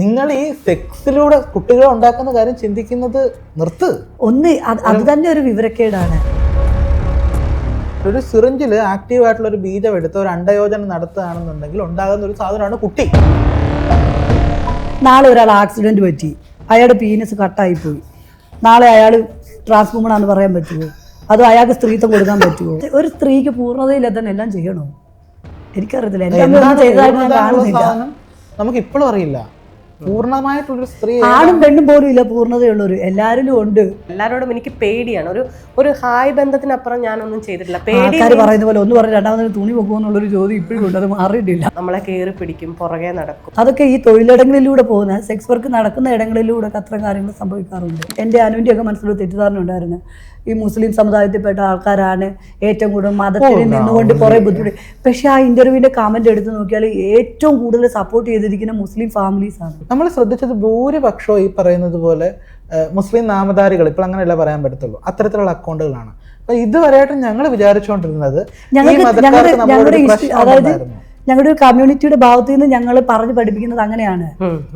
നിങ്ങൾ ഈ സെക്സിലൂടെ കുട്ടികളെ ഉണ്ടാക്കുന്ന കാര്യം ചിന്തിക്കുന്നത് നിർത്ത്. ഒന്ന് അത് തന്നെ ഒരു വിവരക്കേടാണ്. ഒരു സിറിഞ്ചിൽ ആക്റ്റീവ് ആയിട്ടുള്ള ഒരു ബീജം എടുത്ത് ഒരു അണ്ടയോജനം നടത്തുകയാണെന്നുണ്ടെങ്കിൽ ഉണ്ടാകുന്ന ഒരു സാധനമാണ് കുട്ടി. നാളെ ഒരാൾ ആക്സിഡന്റ് പറ്റി. അയാളുടെ പീനസ് കട്ടായി പോയി. നാളെ അയാൾ ട്രാൻസ്ഫോമൺ ആണെന്ന് പറയാൻ പറ്റുമോ? അതോ അയാൾക്ക് സ്ത്രീത്വം കൊടുക്കാൻ പറ്റുമോ? ഒരു സ്ത്രീക്ക് പൂർണതയിലെത്താൻ എല്ലാം ചെയ്യണോ? എനിക്കറിയത്തില്ല. ചെയ്തതായിട്ട് ഞാൻ കാണുന്നില്ല. നമുക്ക് ഇപ്പോഴും അറിയില്ല. പൂർണമായിട്ടുള്ളൊരു സ്ത്രീ ആണും പെണ്ണും പോലും ഇല്ല പൂർണതയുള്ളൊരു എല്ലാവരിലും ഉണ്ട്. എല്ലാവരോടും എനിക്ക് പേടിയാണ്. ഒരു ഒരു ഹായ് ബന്ധത്തിനപ്പുറം ഞാനൊന്നും ചെയ്തിട്ടില്ല. പേടി ആൾക്കാർ പറയുന്ന പോലെ ഒന്ന് പറഞ്ഞ് രണ്ടാമതിന് തുണി വെക്കുമെന്നുള്ളൊരു ചോദ്യം ഇപ്പോഴും ഉണ്ട്. അത് മാറിയിട്ടില്ല. നമ്മളെ കയറി പിടിക്കും പുറകെ നടക്കും. അതൊക്കെ ഈ തൊഴിലിടങ്ങളിലൂടെ പോകുന്ന സെക്സ് വർക്ക് നടക്കുന്ന ഇടങ്ങളിലൂടെ ഒക്കെ അത്തരം കാര്യങ്ങൾ സംഭവിക്കാറുണ്ട്. എന്റെ അനുവിന്റെ ഒക്കെ മനസ്സിലൊരു തെറ്റിദ്ധാരണ ഉണ്ടായിരുന്നു. ഈ മുസ്ലിം സമുദായത്തിൽപ്പെട്ട ആൾക്കാരാണ് ഏറ്റവും കൂടുതൽ മതത്തിൽ നിന്നുകൊണ്ട് കുറേ ബുദ്ധിമുട്ട്. പക്ഷേ ആ ഇന്റർവ്യൂവിന്റെ കമന്റ് എടുത്ത് നോക്കിയാൽ ഏറ്റവും കൂടുതൽ സപ്പോർട്ട് ചെയ്തിരിക്കുന്ന മുസ്ലിം ഫാമിലീസ് ആണ്. നമ്മൾ ശ്രദ്ധിച്ചത് ഭൂരിപക്ഷവും ഈ പറയുന്നത് പോലെ മുസ്ലിം നാമധാരികൾ ഇപ്പോൾ അങ്ങനെയല്ല പറയാൻ പറ്റത്തുള്ളൂ. അത്തരത്തിലുള്ള അക്കൗണ്ടുകളാണ്. അപ്പൊ ഇതുവരെയായിട്ടും ഞങ്ങൾ വിചാരിച്ചുകൊണ്ടിരുന്നത് ഞങ്ങളുടെ അതായത്. ഞങ്ങളുടെ ഒരു കമ്മ്യൂണിറ്റിയുടെ ഭാഗത്തു നിന്ന് ഞങ്ങൾ പറഞ്ഞു പഠിപ്പിക്കുന്നത് അങ്ങനെയാണ്.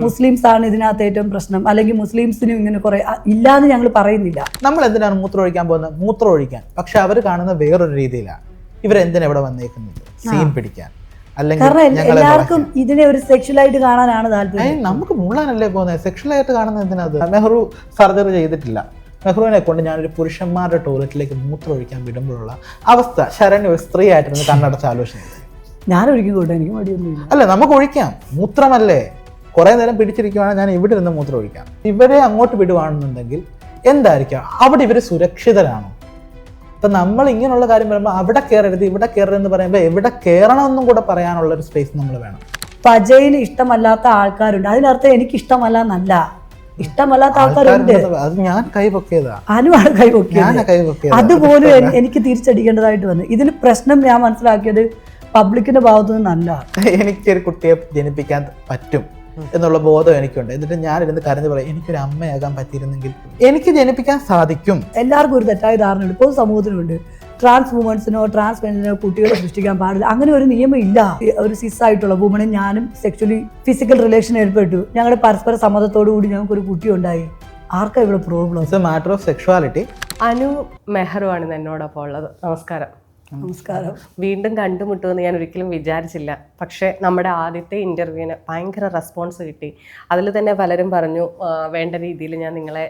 മുസ്ലിംസ് ആണ് ഇതിനകത്ത് ഏറ്റവും പ്രശ്നം. അല്ലെങ്കിൽ മുസ്ലിംസിനും ഇങ്ങനെ കുറെ ഇല്ലാന്ന് ഞങ്ങൾ പറയുന്നില്ല. നമ്മൾ എന്തിനാണ് മൂത്രം ഒഴിക്കാൻ പോകുന്നത്? മൂത്രം ഒഴിക്കാൻ പക്ഷെ അവർ കാണുന്ന വേറൊരു രീതിയിലാണ്. ഇവരെന്തിനാ ഇവിടെ വന്നേക്കുന്നത്? സീൻ പിടിക്കാൻ. അല്ലെങ്കിൽ കാരണം എല്ലാവർക്കും ഇതിനെ ഒരു സെക്ഷലായിട്ട് കാണാനാണ് താല്പര്യം. നമുക്ക് മൂളാനല്ലേ പോകുന്നത്? സെക്ഷലായിട്ട് കാണുന്നത് എന്തിനാത് നെഹ്റു സർജറി ചെയ്തിട്ടില്ല. നെഹ്റുവിനെ കൊണ്ട് ഞാനൊരു പുരുഷന്മാരുടെ ടോയ്ലറ്റിലേക്ക് മൂത്രം ഒഴിക്കാൻ വിടുമ്പോഴുള്ള അവസ്ഥ ശരണ്യ ഒരു സ്ത്രീ ആയിട്ടിരുന്ന് കണ്ണടച്ച് ആലോചിക്കുന്നത് ഞാൻ ഒഴുകി കൂട്ടെ എനിക്ക് മടിയൊന്നുമില്ല. അല്ല നമുക്ക് ഒഴിക്കാം. മൂത്രമല്ലേ? കുറെ നേരം പിടിച്ചിരിക്കുവാണെങ്കിൽ ഞാൻ ഇവിടെ ഇരുന്ന് മൂത്രം ഒഴിക്കാം. ഇവരെ അങ്ങോട്ട് വിടുവാണെന്നുണ്ടെങ്കിൽ എന്തായിരിക്കാം? അവിടെ ഇവർ സുരക്ഷിതരാണോ? ഇപ്പം നമ്മൾ ഇങ്ങനെയുള്ള കാര്യം പറയുമ്പോൾ അവിടെ കയറരുത് ഇവിടെ കയറരുത് എന്ന് പറയുമ്പോൾ എവിടെ കയറണമെന്നും കൂടെ പറയാനുള്ള ഒരു സ്പേസ് നമ്മൾ വേണം. പജയിൽ ഇഷ്ടമല്ലാത്ത ആൾക്കാരുണ്ട്. അതിനർത്ഥം എനിക്ക് ഇഷ്ടമല്ല എന്നല്ല. ഇഷ്ടമല്ലാത്ത ആൾക്കാരുണ്ട്. അത് ഞാൻ കൈ പൊക്കിയതാ. അനുവാണ് കൈവക്കിയത് ഞാൻ കൈ പൊക്കിയതാ. അതുപോലും എനി- എനിക്ക് തിരിച്ചടിക്കേണ്ടതായിട്ട് വന്നു. ഇതിൽ പ്രശ്നം ഞാൻ മനസ്സിലാക്കിയത് പബ്ലിക്കിന്റെ ഭാഗത്തു നിന്നല്ല എനിക്കൊരു കുട്ടിയെ ജനിപ്പിക്കാൻ പറ്റും എന്നുള്ള ബോധം എനിക്കുണ്ട്. എന്നിട്ട് ഞാനിരുന്ന് കരഞ്ഞു പറയും എനിക്കൊരു അമ്മയാകാൻ പറ്റിയിരുന്നെങ്കിൽ എനിക്ക് ജനിപ്പിക്കാൻ സാധിക്കും. എല്ലാവർക്കും ഒരു തെറ്റായ ധാരണയുണ്ട് പൊതു സമൂഹത്തിനുണ്ട് ട്രാൻസ് വുമൻസിനോ ട്രാൻസ് മെൻസിനോ കുട്ടികളെ സൃഷ്ടിക്കാൻ പാടില്ല. അങ്ങനെ ഒരു നിയമം ഇല്ല. ഒരു സിസ് ആയിട്ടുള്ള വുമണും ഞാനും സെക്ച്വലി ഫിസിക്കൽ റിലേഷൻ ഏർപ്പെട്ടു. ഞങ്ങളുടെ പരസ്പര സമ്മതത്തോടു കൂടി ഞങ്ങൾക്ക് ഒരു കുട്ടി ഉണ്ടായി. ആർക്കാ ഇവിടെ problem matter of sexuality Anu മെഹറുവാണ് എന്നോടൊപ്പം ഉള്ളത്. നമസ്കാരം. നമസ്കാരം. വീണ്ടും കണ്ടുമുട്ടുമെന്ന് ഞാൻ ഒരിക്കലും വിചാരിച്ചില്ല. പക്ഷേ നമ്മുടെ ആദ്യത്തെ ഇന്റർവ്യൂവിന് ഭയങ്കര റെസ്പോൺസ് കിട്ടി. അതിൽ തന്നെ പലരും പറഞ്ഞു വേണ്ട രീതിയിൽ ഞാൻ നിങ്ങളെ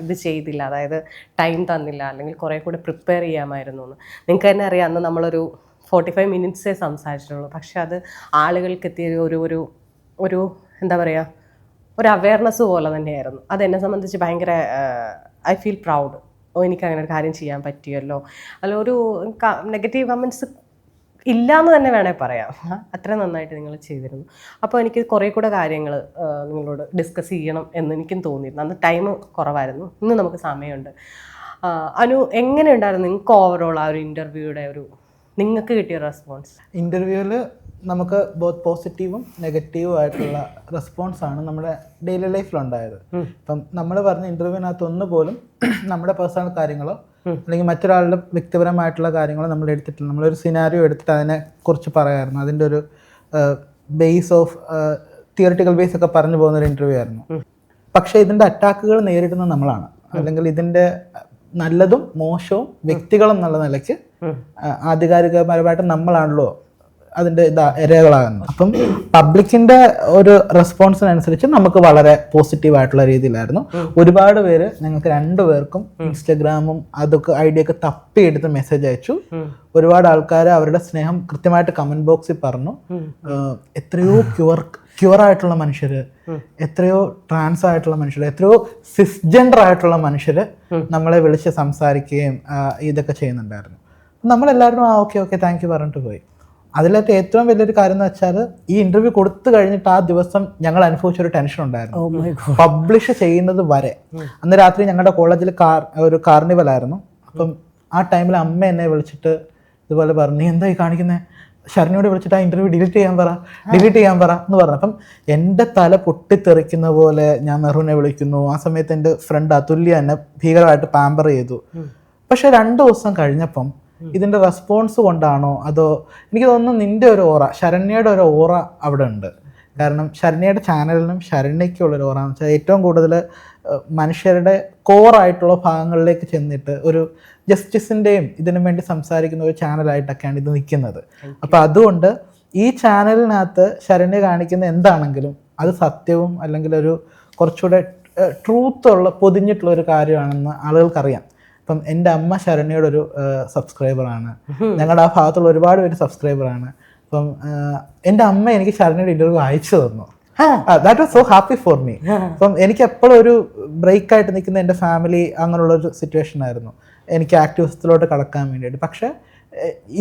ഇത് ചെയ്തില്ല. അതായത് ടൈം തന്നില്ല. അല്ലെങ്കിൽ കുറേ കൂടെ പ്രിപ്പയർ ചെയ്യാമായിരുന്നു എന്ന്. നിങ്ങൾക്ക് തന്നെ അറിയാം അന്ന് നമ്മളൊരു ഫോർട്ടി ഫൈവ് മിനിറ്റ്സേ സംസാരിച്ചിട്ടുള്ളൂ. പക്ഷേ അത് ആളുകൾക്ക് എത്തിയ ഒരു ഒരു ഒരു എന്താ പറയുക ഒരു അവയർനെസ് പോലെ തന്നെയായിരുന്നു. അതെന്നെ സംബന്ധിച്ച് ഭയങ്കര ഐ ഫീൽ പ്രൗഡ് ഓ എനിക്ക് അങ്ങനെ ഒരു കാര്യം ചെയ്യാൻ പറ്റിയല്ലോ. അല്ല ഒരു നെഗറ്റീവ് കമൻസ് എന്ന് തന്നെ വേണേൽ പറയാം. അത്ര നന്നായിട്ട് നിങ്ങൾ ചെയ്തിരുന്നു. അപ്പോൾ എനിക്ക് കുറേ കൂടെ കാര്യങ്ങൾ നിങ്ങളോട് ഡിസ്കസ് ചെയ്യണം എന്ന് എനിക്കും തോന്നിയിരുന്നു. അന്ന് ടൈം കുറവായിരുന്നു. ഇന്ന് നമുക്ക് സമയമുണ്ട്. അനു എങ്ങനെ ഉണ്ടായിരുന്നു നിങ്ങൾക്ക് ഓവറോൾ ആ ഒരു ഇന്റർവ്യൂയുടെ ഒരു നിങ്ങൾക്ക് കിട്ടിയ റെസ്പോൺസ് ഇന്റർവ്യൂവിൽ നമുക്ക് ബോത്ത് പോസിറ്റീവും നെഗറ്റീവും ആയിട്ടുള്ള റെസ്പോൺസ് ആണ് നമ്മുടെ ഡെയിലി ലൈഫിലുണ്ടായത് ഇപ്പം നമ്മൾ പറഞ്ഞ ഇന്റർവ്യൂവിനകത്ത് ഒന്ന് പോലും നമ്മുടെ പേഴ്സണൽ കാര്യങ്ങളോ അല്ലെങ്കിൽ മറ്റൊരാളുടെ വ്യക്തിപരമായിട്ടുള്ള കാര്യങ്ങളോ നമ്മൾ എടുത്തിട്ടില്ല. നമ്മളൊരു സിനാരിയോ എടുത്തിട്ട് അതിനെ കുറിച്ച് പറയായിരുന്നു. അതിന്റെ ഒരു ബേസ് ഓഫ് തിയറിറ്റിക്കൽ ബേസ് ഒക്കെ പറഞ്ഞു പോകുന്ന ഒരു ഇന്റർവ്യൂ ആയിരുന്നു. പക്ഷേ ഇതിന്റെ അറ്റാക്കുകൾ നേരിടുന്നത് നമ്മളാണ്. അല്ലെങ്കിൽ ഇതിന്റെ നല്ലതും മോശവും വ്യക്തികളും എന്നുള്ള നിലയ്ക്ക് ആധികാരികപരമായിട്ട് നമ്മളാണല്ലോ അതിന്റെ ഇതാ ഇരകളാകുന്നത് അപ്പം പബ്ലിക്കിന്റെ ഒരു റെസ്പോൺസിനനുസരിച്ച് നമുക്ക് വളരെ പോസിറ്റീവ് ആയിട്ടുള്ള രീതിയിലായിരുന്നു. ഒരുപാട് പേര് ഞങ്ങൾക്ക് രണ്ടുപേർക്കും ഇൻസ്റ്റഗ്രാമും അതൊക്കെ ഐഡിയ ഒക്കെ തപ്പിയെടുത്ത് മെസ്സേജ് അയച്ചു. ഒരുപാട് ആൾക്കാർ അവരുടെ സ്നേഹം കൃത്യമായിട്ട് കമന്റ് ബോക്സിൽ പറഞ്ഞു. എത്രയോ ക്യൂർ ക്യൂർ ആയിട്ടുള്ള മനുഷ്യർ എത്രയോ ട്രാൻസ് ആയിട്ടുള്ള മനുഷ്യർ എത്രയോ സിസ്ജെൻഡർ ആയിട്ടുള്ള മനുഷ്യർ നമ്മളെ വിളിച്ച് സംസാരിക്കുകയും ഇതൊക്കെ ചെയ്യുന്നുണ്ടായിരുന്നു. നമ്മളെല്ലാവരും ആ ഓക്കെ ഓക്കെ താങ്ക് യു പറഞ്ഞിട്ട് പോയി. അതിലത്തെ ഏറ്റവും വലിയൊരു കാര്യം എന്ന് വെച്ചാൽ ഈ ഇന്റർവ്യൂ കൊടുത്തു കഴിഞ്ഞിട്ട് ആ ദിവസം ഞങ്ങൾ അനുഭവിച്ച ഒരു ടെൻഷൻ ഉണ്ടായിരുന്നു. പബ്ലിഷ് ചെയ്യുന്നത് വരെ. അന്ന് രാത്രി ഞങ്ങളുടെ കോളേജിൽ കാർ ഒരു കാർണിവൽ ആയിരുന്നു. അപ്പം ആ ടൈമിൽ അമ്മ എന്നെ വിളിച്ചിട്ട് ഇതുപോലെ പറഞ്ഞു നീ എന്തായി കാണിക്കുന്നത് ശരണിയോട് വിളിച്ചിട്ട് ആ ഇന്റർവ്യൂ ഡിലീറ്റ് ചെയ്യാൻ പറ ഡിലീറ്റ് ചെയ്യാൻ പറ എന്ന് പറഞ്ഞു. അപ്പം എന്റെ തല പൊട്ടിത്തെറിക്കുന്ന പോലെ ഞാൻ മെഹ്റൂനെ വിളിക്കുന്നു. ആ സമയത്ത് എന്റെ ഫ്രണ്ട് അതുല്യ എന്നെ ഭീകരമായിട്ട് പാമ്പർ ചെയ്തു. പക്ഷെ രണ്ട് ദിവസം കഴിഞ്ഞപ്പം ഇതിന്റെ റെസ്പോൺസ് കൊണ്ടാണോ? അതോ എനിക്ക് തോന്നുന്നു നിന്റെ ഒരു ഓറ ശരണ്യയുടെ ഒരു ഓറ അവിടെ ഉണ്ട്. കാരണം ശരണ്യയുടെ ചാനലിനും ശരണ്യയ്ക്കുള്ളൊരു എന്ന് വെച്ചാൽ ഏറ്റവും കൂടുതൽ മനുഷ്യരുടെ കോറായിട്ടുള്ള ഭാഗങ്ങളിലേക്ക് ചെന്നിട്ട് ഒരു ജസ്റ്റിസിന്റെയും ഇതിനു വേണ്ടി സംസാരിക്കുന്ന ഒരു ചാനലായിട്ടൊക്കെയാണ് ഇത് നിൽക്കുന്നത്. അപ്പോൾ അതുകൊണ്ട് ഈ ചാനലിനകത്ത് ശരണ്യ കാണിക്കുന്ന എന്താണെങ്കിലും അത് സത്യവും അല്ലെങ്കിൽ ഒരു കുറച്ചുകൂടെ ട്രൂത്തുള്ള പൊതിഞ്ഞിട്ടുള്ള ഒരു കാര്യമാണെന്ന് ആളുകൾക്കറിയാം ഇപ്പം എന്റെ അമ്മ ശരണ്യയുടെ ഒരു സബ്സ്ക്രൈബറാണ് ഞങ്ങളുടെ ആ ഭാഗത്തുള്ള ഒരുപാട് പേര് സബ്സ്ക്രൈബറാണ് അപ്പം എന്റെ അമ്മ എനിക്ക് ശരണ്യയുടെ ഇന്റർവ്യൂ അയച്ചു തന്നു. That was so happy for me അപ്പം എനിക്ക് എപ്പോഴും ഒരു ബ്രേക്ക് ആയിട്ട് നിൽക്കുന്ന എന്റെ ഫാമിലി അങ്ങനെയുള്ള ഒരു സിറ്റുവേഷൻ ആയിരുന്നു. എനിക്ക് ആക്ടിവിസത്തിലോട്ട് കടക്കാൻ വേണ്ടിയിട്ട്. പക്ഷേ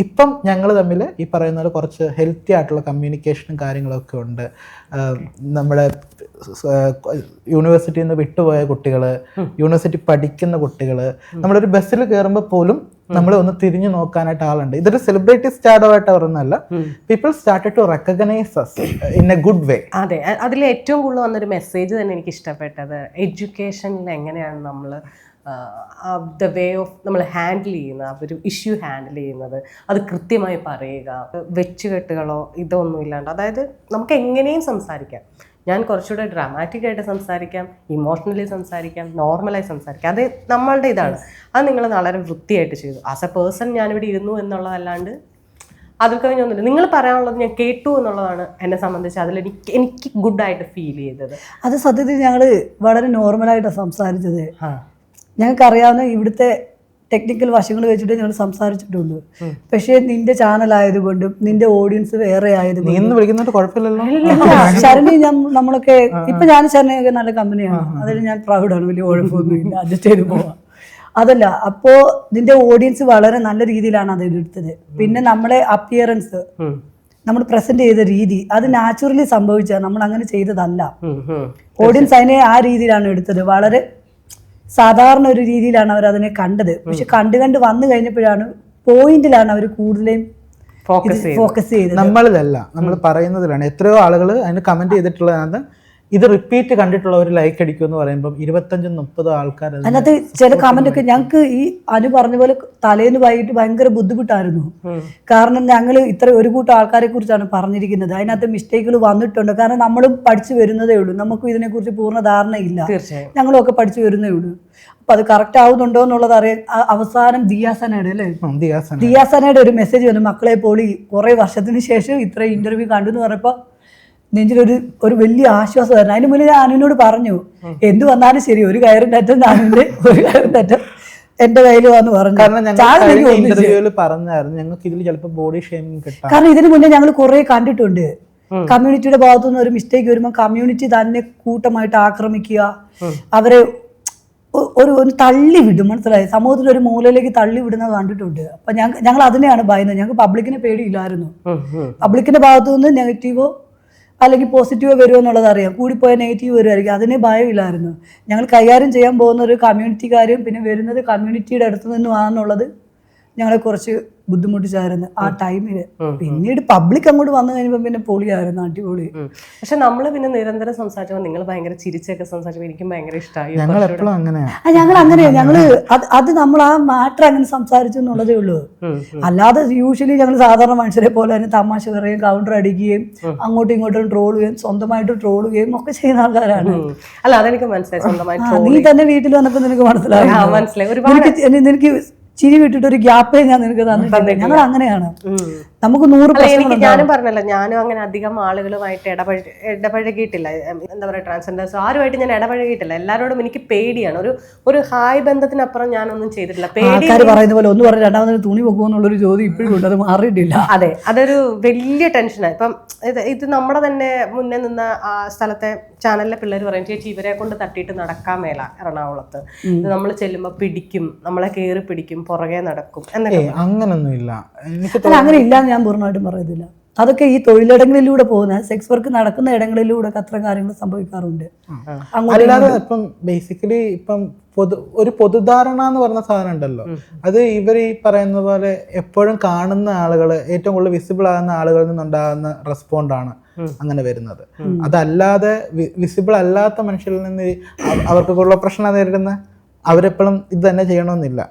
ഇപ്പം ഞങ്ങൾ തമ്മിൽ ഈ പറയുന്ന പോലെ കുറച്ച് ഹെൽത്തി ആയിട്ടുള്ള കമ്മ്യൂണിക്കേഷനും കാര്യങ്ങളൊക്കെ ഉണ്ട്. നമ്മുടെ യൂണിവേഴ്സിറ്റിയിൽ നിന്ന് വിട്ടുപോയ കുട്ടികൾ യൂണിവേഴ്സിറ്റി പഠിക്കുന്ന കുട്ടികൾ നമ്മളൊരു ബസ്സിൽ കയറുമ്പോൾ പോലും നമ്മൾ ഒന്ന് തിരിഞ്ഞു നോക്കാനായിട്ട് ആളുണ്ട്. ഇതൊരു സെലിബ്രിറ്റി സ്റ്റാർഡോ ആയിട്ട് പറയുന്നതല്ല people start to recognise us in a good way അതെ അതിൽ ഏറ്റവും കൂടുതൽ വന്നൊരു മെസ്സേജ് തന്നെ എനിക്ക് ഇഷ്ടപ്പെട്ടത് എഡ്യൂക്കേഷനിൽ എങ്ങനെയാണ് നമ്മൾ ദ വേ ഓഫ് നമ്മൾ ഹാൻഡിൽ ചെയ്യുന്ന ഒരു ഇഷ്യൂ ഹാൻഡിൽ ചെയ്യുന്നത് അത് കൃത്യമായി പറയുക വെച്ചുകെട്ടുകളോ ഇതൊന്നും ഇല്ലാണ്ട്. അതായത് നമുക്ക് എങ്ങനെയും സംസാരിക്കാം. ഞാൻ കുറച്ചുകൂടെ ഡ്രാമാറ്റിക് ആയിട്ട് സംസാരിക്കാം ഇമോഷണലി സംസാരിക്കാം നോർമലായി സംസാരിക്കാം. അത് നമ്മളുടെ ഇതാണ്. അത് നിങ്ങൾ വളരെ വൃത്തിയായിട്ട് ചെയ്തു. ആസ് എ പേഴ്സൺ ഞാനിവിടെ ഇരുന്നു എന്നുള്ളതല്ലാണ്ട് അതിൽ കഴിഞ്ഞൊന്നുമില്ല. നിങ്ങൾ പറയാനുള്ളത് ഞാൻ കേട്ടു എന്നുള്ളതാണ് എന്നെ സംബന്ധിച്ച് അതിൽ എനിക്ക് എനിക്ക് ഗുഡായിട്ട് ഫീൽ ചെയ്തത്. അത് സത്യത്തിൽ ഞങ്ങൾ വളരെ നോർമലായിട്ടാണ് സംസാരിച്ചത്. ആ ഞങ്ങൾക്ക് അറിയാവുന്ന ഇവിടുത്തെ ടെക്നിക്കൽ വശങ്ങൾ വെച്ചിട്ട് ഞങ്ങൾ സംസാരിച്ചിട്ടുണ്ട്. പക്ഷേ നിന്റെ ചാനൽ ആയതുകൊണ്ടും നിന്റെ ഓഡിയൻസ് വേറെ ആയതുകൊണ്ടും ശരണി ഞാൻ നമ്മളൊക്കെ ഇപ്പൊ ഞാൻ ശരണിയൊക്കെ നല്ല കമ്പനിയാണ് അതിൽ ഞാൻ പ്രൗഡാണ് വലിയ കുഴപ്പമൊന്നുമില്ല. അഡ്ജസ്റ്റ് ചെയ്ത് പോവാം. അതല്ല അപ്പോ നിന്റെ ഓഡിയൻസ് വളരെ നല്ല രീതിയിലാണ് അത് എടുത്തത്. പിന്നെ നമ്മളെ അപ്പിയറൻസ് നമ്മൾ പ്രസന്റ് ചെയ്ത രീതി അത് നാച്ചുറലി സംഭവിച്ച നമ്മൾ അങ്ങനെ ചെയ്തതല്ല. ഓഡിയൻസ് അതിനെ ആ രീതിയിലാണ് എടുത്തത്. വളരെ സാധാരണ ഒരു രീതിയിലാണ് അവർ അതിനെ കണ്ടത്. പക്ഷെ കണ്ടു കണ്ട് വന്നു കഴിഞ്ഞപ്പോഴാണ് പോയിന്റിലാണ് അവർ കൂടുതലും ഫോക്കസ് ചെയ്ത് ഫോക്കസ് ചെയ്തത്. നമ്മളിലല്ല നമ്മൾ പറയുന്നതിലാണ്. എത്രയോ ആളുകൾ അതിന് കമന്റ് ചെയ്തിട്ടുള്ളതാണ് ഇത് റിപ്പീറ്റ് കണ്ടിട്ടുള്ള ഒരു ലൈക്ക് അടിക്കും എന്ന് പറയുമ്പോൾ ഇരുപത്തഞ്ചും മുപ്പത് ആൾക്കാർ അതിന് അതിനകത്ത് ചില കമന്റ് ഒക്കെ ഞങ്ങൾക്ക് ഈ അനു പറഞ്ഞ പോലെ തലേന്ന് വൈകിട്ട് ഭയങ്കര ബുദ്ധിമുട്ടായിരുന്നു. കാരണം ഞങ്ങൾ ഇത്ര ഒരു കൂട്ടം ആൾക്കാരെ കുറിച്ചാണ് പറഞ്ഞിരിക്കുന്നത്. അതിനകത്ത് മിസ്റ്റേക്കുകൾ വന്നിട്ടുണ്ട്. കാരണം നമ്മളും പഠിച്ചു വരുന്നതേ ഉള്ളൂ. നമുക്കും ഇതിനെക്കുറിച്ച് പൂർണ ധാരണയില്ല. ഞങ്ങളും ഒക്കെ പഠിച്ചു വരുന്നേ ഉള്ളൂ. അപ്പൊ അത് കറക്റ്റ് ആവുന്നുണ്ടോ എന്നുള്ളത് അറിയാൻ അവസാനം ദിയാസനയുടെ അല്ലേ? ദിയാസന ദിയാസനയുടെ. ഒരു മെസ്സേജ് വന്നു. മക്കളെ പോളി കുറെ വർഷത്തിന് ശേഷം ഇത്ര ഇന്റർവ്യൂ കണ്ടു എന്ന് പറഞ്ഞപ്പോ നെഞ്ചിലൊരു ഒരു വലിയ ആശ്വാസം ആശ്വാസമായിരുന്നു അതിന് മുന്നേ ഞാൻ അനുവിനോട് പറഞ്ഞു എന്ത് വന്നാലും ശരി ഒരു കയറിന്റെ അറ്റം ഞാനുണ്ട് ഒരു കയറിന്റെ അറ്റം എന്റെ കയ്യിൽ വന്ന് പറഞ്ഞു. പറഞ്ഞായിരുന്നു ഞങ്ങൾക്ക് ഇതിൽ ചിലപ്പോൾ ബോഡി കിട്ടാം. കാരണം ഇതിന് മുന്നേ ഞങ്ങൾ കുറെ കണ്ടിട്ടുണ്ട്. കമ്മ്യൂണിറ്റിയുടെ ഭാഗത്തുനിന്ന് ഒരു മിസ്റ്റേക്ക് വരുമ്പോൾ കമ്മ്യൂണിറ്റി തന്നെ കൂട്ടമായിട്ട് ആക്രമിക്കുക. അവരെ ഒരു ഒരു തള്ളി വിടും മനസ്സിലായി? സമൂഹത്തിൽ ഒരു മൂലയിലേക്ക് തള്ളി വിടുന്നത് കണ്ടിട്ടുണ്ട്. അപ്പൊ ഞങ്ങൾ ഞങ്ങൾ അതിനെയാണ് ഭയന്നത്. ഞങ്ങൾക്ക് പബ്ലിക്കിനെ പേടിയില്ലായിരുന്നു. പബ്ലിക്കിന്റെ ഭാഗത്തുനിന്ന് നെഗറ്റീവോ അല്ലെങ്കിൽ പോസിറ്റീവ് വരുമോ എന്നുള്ളത് അറിയാം. കൂടിപ്പോയ നെഗറ്റീവ് വരുമായിരിക്കും അതിന് ഭയമില്ലായിരുന്നു. ഞങ്ങൾ കൈകാര്യം ചെയ്യാൻ പോകുന്ന ഒരു കമ്മ്യൂണിറ്റിക്കാരും പിന്നെ വരുന്നത് കമ്മ്യൂണിറ്റിയുടെ അടുത്ത് നിന്നുമാണെന്നുള്ളത് ഞങ്ങളെ കുറച്ച് ബുദ്ധിമുട്ടിച്ചായിരുന്നു ആ ടൈമിൽ പിന്നീട് പബ്ലിക് അങ്ങോട്ട് വന്നു കഴിഞ്ഞപ്പോൾ പിന്നെ പൊളിയായിരുന്നു അടിപൊളി. പക്ഷെ നമ്മൾ പിന്നെ നിരന്തരം സംസാരിച്ചപ്പോൾ നിങ്ങൾ ഭയങ്കര ചിരിച്ചൊക്കെ സംസാരിച്ചപ്പോൾ എനിക്കും ഭയങ്കര ഇഷ്ടമായി ഞങ്ങൾ എപ്പോഴും അങ്ങനെയാണ് ആ ഞങ്ങൾ അങ്ങനെയാണ് ഞങ്ങൾ അത് നമ്മൾ ആ മാറ്റർ അങ്ങനെ സംസാരിച്ചു എന്നുള്ളതേ ഉള്ളൂ. അല്ലാതെ യൂഷ്വലി ഞങ്ങൾ സാധാരണ മനുഷ്യരെ പോലെ തന്നെ തമാശ പറയുകയും കൗണ്ടർ അടിക്കുകയും അങ്ങോട്ടും ഇങ്ങോട്ടും ട്രോൾ ചെയ്യുകയും സ്വന്തമായിട്ട് ട്രോൾ ചെയ്യുകയും ഒക്കെ ചെയ്യുന്ന ആൾക്കാരാണ്. അല്ല അതെനിക്ക് മനസ്സിലായി. സ്വന്തമായിട്ട് നീ തന്നെ വീട്ടിൽ വന്നപ്പോൾ നിനക്ക് മനസ്സിലായി ആ, മനസ്സിലായി. ഒരുപാട് നിനക്ക് ചിരി വിട്ടിട്ട് ഒരു ഗ്യാപ്പേ ഞാൻ നിനക്ക് തന്നിട്ടുണ്ട്. ഞങ്ങൾ അങ്ങനെയാണ് നമുക്ക് നൂറ് എനിക്ക് പ്രശ്നങ്ങൾ ഞാനും പറഞ്ഞല്ലോ ഞാനും അങ്ങനെ അധികം ആളുകളുമായിട്ട് ഇടപഴ ഇടപഴകിയിട്ടില്ല. എന്താ പറയുക ട്രാൻസ്ജെൻഡേഴ്സ് ആരുമായിട്ട് ഞാൻ ഇടപഴകിയിട്ടില്ല. എല്ലാവരോടും എനിക്ക് പേടിയാണ്. ഒരു ഒരു ഹായ് ബന്ധത്തിനപ്പുറം ഞാനൊന്നും ചെയ്തിട്ടില്ല. പേടി പറയുന്ന പോലെ ഒന്ന് പറഞ്ഞ് രണ്ടാമതിന് തുണി ഒരു ചോദ്യം ഇപ്പോഴും ഉണ്ട്. അത് മാറിയിട്ടില്ല. അതെ അതൊരു വലിയ ടെൻഷനാണ് ഇപ്പം ഇത് ഇത് നമ്മുടെ തന്നെ മുന്നേ നിന്ന ആ സ്ഥലത്തെ ചാനലിലെ പിള്ളേർ പറയും ചേച്ചി ഇവരെ കൊണ്ട് തട്ടിയിട്ട് നടക്കാൻ മേല എറണാകുളത്ത്. ഇത് നമ്മൾ ചെല്ലുമ്പോൾ പിടിക്കും നമ്മളെ കയറി പിടിക്കും പുറകെ നടക്കും. എന്നൊക്കെ അങ്ങനെയൊന്നും അങ്ങനൊന്നുമില്ല. എനിക്ക് അല്ല അങ്ങനെ ഇല്ലാന്ന് ഞാൻ പൂർണമായിട്ടും പറയുന്നില്ല. അതൊക്കെ ഈ തൊഴിലിടങ്ങളിലൂടെ പോകുന്ന സെക്സ് വർക്ക് നടക്കുന്ന ഇടങ്ങളിലൂടെ ഒക്കെ അത്തരം കാര്യങ്ങൾ സംഭവിക്കാറുണ്ട്. അല്ലാതെ ഇപ്പം ബേസിക്കലി ഇപ്പം പൊതു ഒരു പൊതുധാരണ എന്ന് പറഞ്ഞ സാധനം ഉണ്ടല്ലോ. അത് ഇവർ ഈ പറയുന്ന പോലെ എപ്പോഴും കാണുന്ന ആളുകൾ ഏറ്റവും കൂടുതൽ വിസിബിൾ ആകുന്ന ആളുകളിൽ നിന്നുണ്ടാകുന്ന റെസ്പോണ്ടാണ് അങ്ങനെ വരുന്നത്. അതല്ലാതെ വിസിബിൾ അല്ലാത്ത മനുഷ്യരിൽ നിന്ന് അവർക്കൊക്കെയുള്ള പ്രശ്നം നേരിടുന്ന? അവരെപ്പോഴും ഇത് തന്നെ ചെയ്യണമെന്നില്ല.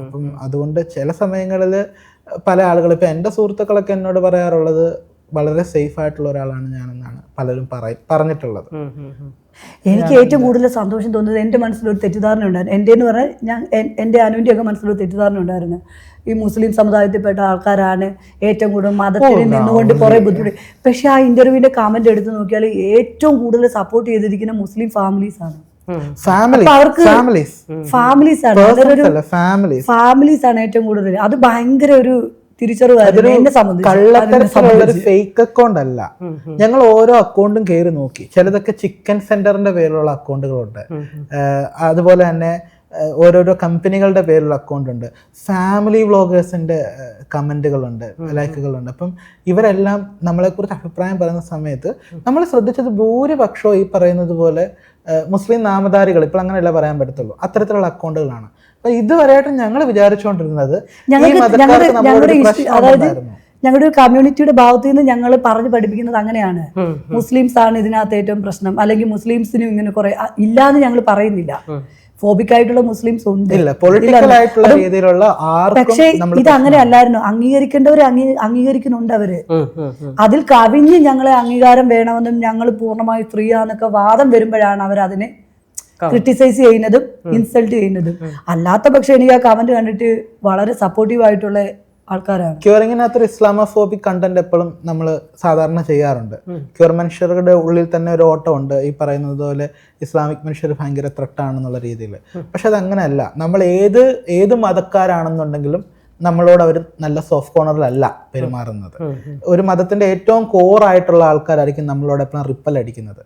അപ്പം അതുകൊണ്ട് ചില സമയങ്ങളിൽ പല ആളുകൾ ഇപ്പം എന്റെ സുഹൃത്തുക്കളൊക്കെ എന്നോട് പറയാറുള്ളത് വളരെ സേഫ് ആയിട്ടുള്ള ഒരാളാണ് ഞാനെന്നാണ് പലരും പറയ പറഞ്ഞിട്ടുള്ളത്. എനിക്ക് ഏറ്റവും കൂടുതൽ സന്തോഷം തോന്നുന്നത് എന്റെ മനസ്സിലൊരു തെറ്റിദ്ധാരണ ഉണ്ടായിരുന്നു. എന്റെ എന്ന് പറഞ്ഞാൽ ഞാൻ എൻ- എന്റെ അനുവിന്റെയൊക്കെ മനസ്സിലൊരു തെറ്റിദ്ധാരണ ഉണ്ടായിരുന്നു. ഈ മുസ്ലിം സമുദായത്തിൽപ്പെട്ട ആൾക്കാരാണ് ഏറ്റവും കൂടുതൽ മതത്തിൽ നിന്നുകൊണ്ട് കുറേ ബുദ്ധിമുട്ട്. പക്ഷേ ആ ഇന്റർവ്യൂവിന്റെ കമന്റ് എടുത്ത് നോക്കിയാൽ ഏറ്റവും കൂടുതൽ സപ്പോർട്ട് ചെയ്തിരിക്കുന്ന മുസ്ലിം ഫാമിലീസ് ആണ്. ഉം. ഫാമിലി അവർക്ക് ഫാമിലീസ് ഫാമിലീസ് ആണ്. അതൊരു അല്ല ഫാമിലീസ് ഫാമിലീസ് ആണ് ഏറ്റവും കൂടുതൽ അത് ഭയങ്കര ഒരു കള്ളത്തരത്തിലുള്ള ഫേക്ക് അക്കൗണ്ട് അല്ല. ഞങ്ങൾ ഓരോ അക്കൗണ്ടും കയറി നോക്കി. ചിലതൊക്കെ ചിക്കൻ സെന്ററിന്റെ പേരിലുള്ള അക്കൗണ്ടുകളുണ്ട് അതുപോലെ തന്നെ ഓരോരോ കമ്പനികളുടെ പേരിലുള്ള അക്കൗണ്ട് ഉണ്ട്. ഫാമിലി വ്ളോഗേഴ്സിന്റെ കമന്റുകളുണ്ട് ലൈക്കുകളുണ്ട് അപ്പം ഇവരെല്ലാം നമ്മളെക്കുറിച്ച് അഭിപ്രായം പറയുന്ന സമയത്ത് നമ്മൾ ശ്രദ്ധിച്ചത് ഭൂരിപക്ഷവും ഈ പറയുന്നത് പോലെ മുസ്ലിം നാമധാരികൾ ഇപ്പോൾ അങ്ങനെയല്ല പറയാൻ പറ്റത്തുള്ളൂ. അത്തരത്തിലുള്ള അക്കൗണ്ടുകളാണ് അപ്പൊ ഇതുവരെയായിട്ടും ഞങ്ങൾ വിചാരിച്ചുകൊണ്ടിരുന്നത് അതായത് ഞങ്ങളുടെ ഒരു കമ്മ്യൂണിറ്റിയുടെ ഭാഗത്തു നിന്ന് ഞങ്ങൾ പറഞ്ഞു പഠിപ്പിക്കുന്നത് അങ്ങനെയാണ്. മുസ്ലിംസ് ആണ് ഇതിനകത്ത് ഏറ്റവും പ്രശ്നം. അല്ലെങ്കിൽ മുസ്ലിംസിനും ഇങ്ങനെ കുറെ ഇല്ലാന്ന് ഞങ്ങൾ പറയുന്നില്ല. ഫോബിക് ആയിട്ടുള്ള മുസ്ലിംസ് ഉണ്ട്. പൊളിറ്റിക്കൽ ആയിട്ടുള്ള രീതിയിലുള്ള പക്ഷേ ആർക്കും നമ്മൾ ഇത് അങ്ങനെ അല്ലായിരുന്നു അംഗീകരിക്കേണ്ടവർ അംഗീകരിക്കുന്നുണ്ട് അവർ. അതിൽ കവിഞ്ഞ് ഞങ്ങളെ അംഗീകാരം വേണമെന്നും ഞങ്ങൾ പൂർണമായി ഫ്രീ ആന്നൊക്കെ വാദം വരുമ്പോഴാണ് അവർ അതിനെ ക്രിട്ടിസൈസ് ചെയ്യുന്നതും ഇൻസൾട്ട് ചെയ്യുന്നതും. അല്ലാത്ത പക്ഷെ എനിക്ക് ആ കമന്റ് കണ്ടിട്ട് വളരെ സപ്പോർട്ടീവ് ആയിട്ടുള്ള ആൾക്കാരാണ്. ക്യൂറിങ്ങിനകത്ത് ഇസ്ലാമോഫോബിക് കണ്ടന്റ് എപ്പോഴും നമ്മൾ സാധാരണ ചെയ്യാറുണ്ട്. ക്യൂർ മനുഷ്യരുടെ ഉള്ളിൽ തന്നെ ഒരു ഓട്ടം ഉണ്ട് ഈ പറയുന്നത് പോലെ ഇസ്ലാമിക് മനുഷ്യർ ഭയങ്കര ത്രട്ടാണെന്നുള്ള രീതിയിൽ പക്ഷെ അത് അങ്ങനെയല്ല നമ്മൾ ഏത് ഏത് മതക്കാരാണെന്നുണ്ടെങ്കിലും നമ്മളോട് അവർ നല്ല സോഫ്റ്റ് കോർണറിലല്ല പെരുമാറുന്നത്. ഒരു മതത്തിന്റെ ഏറ്റവും കോർ ആയിട്ടുള്ള ആൾക്കാരായിരിക്കും നമ്മളോട് എപ്പോഴും റിപ്പൽ അടിക്കുന്നത്.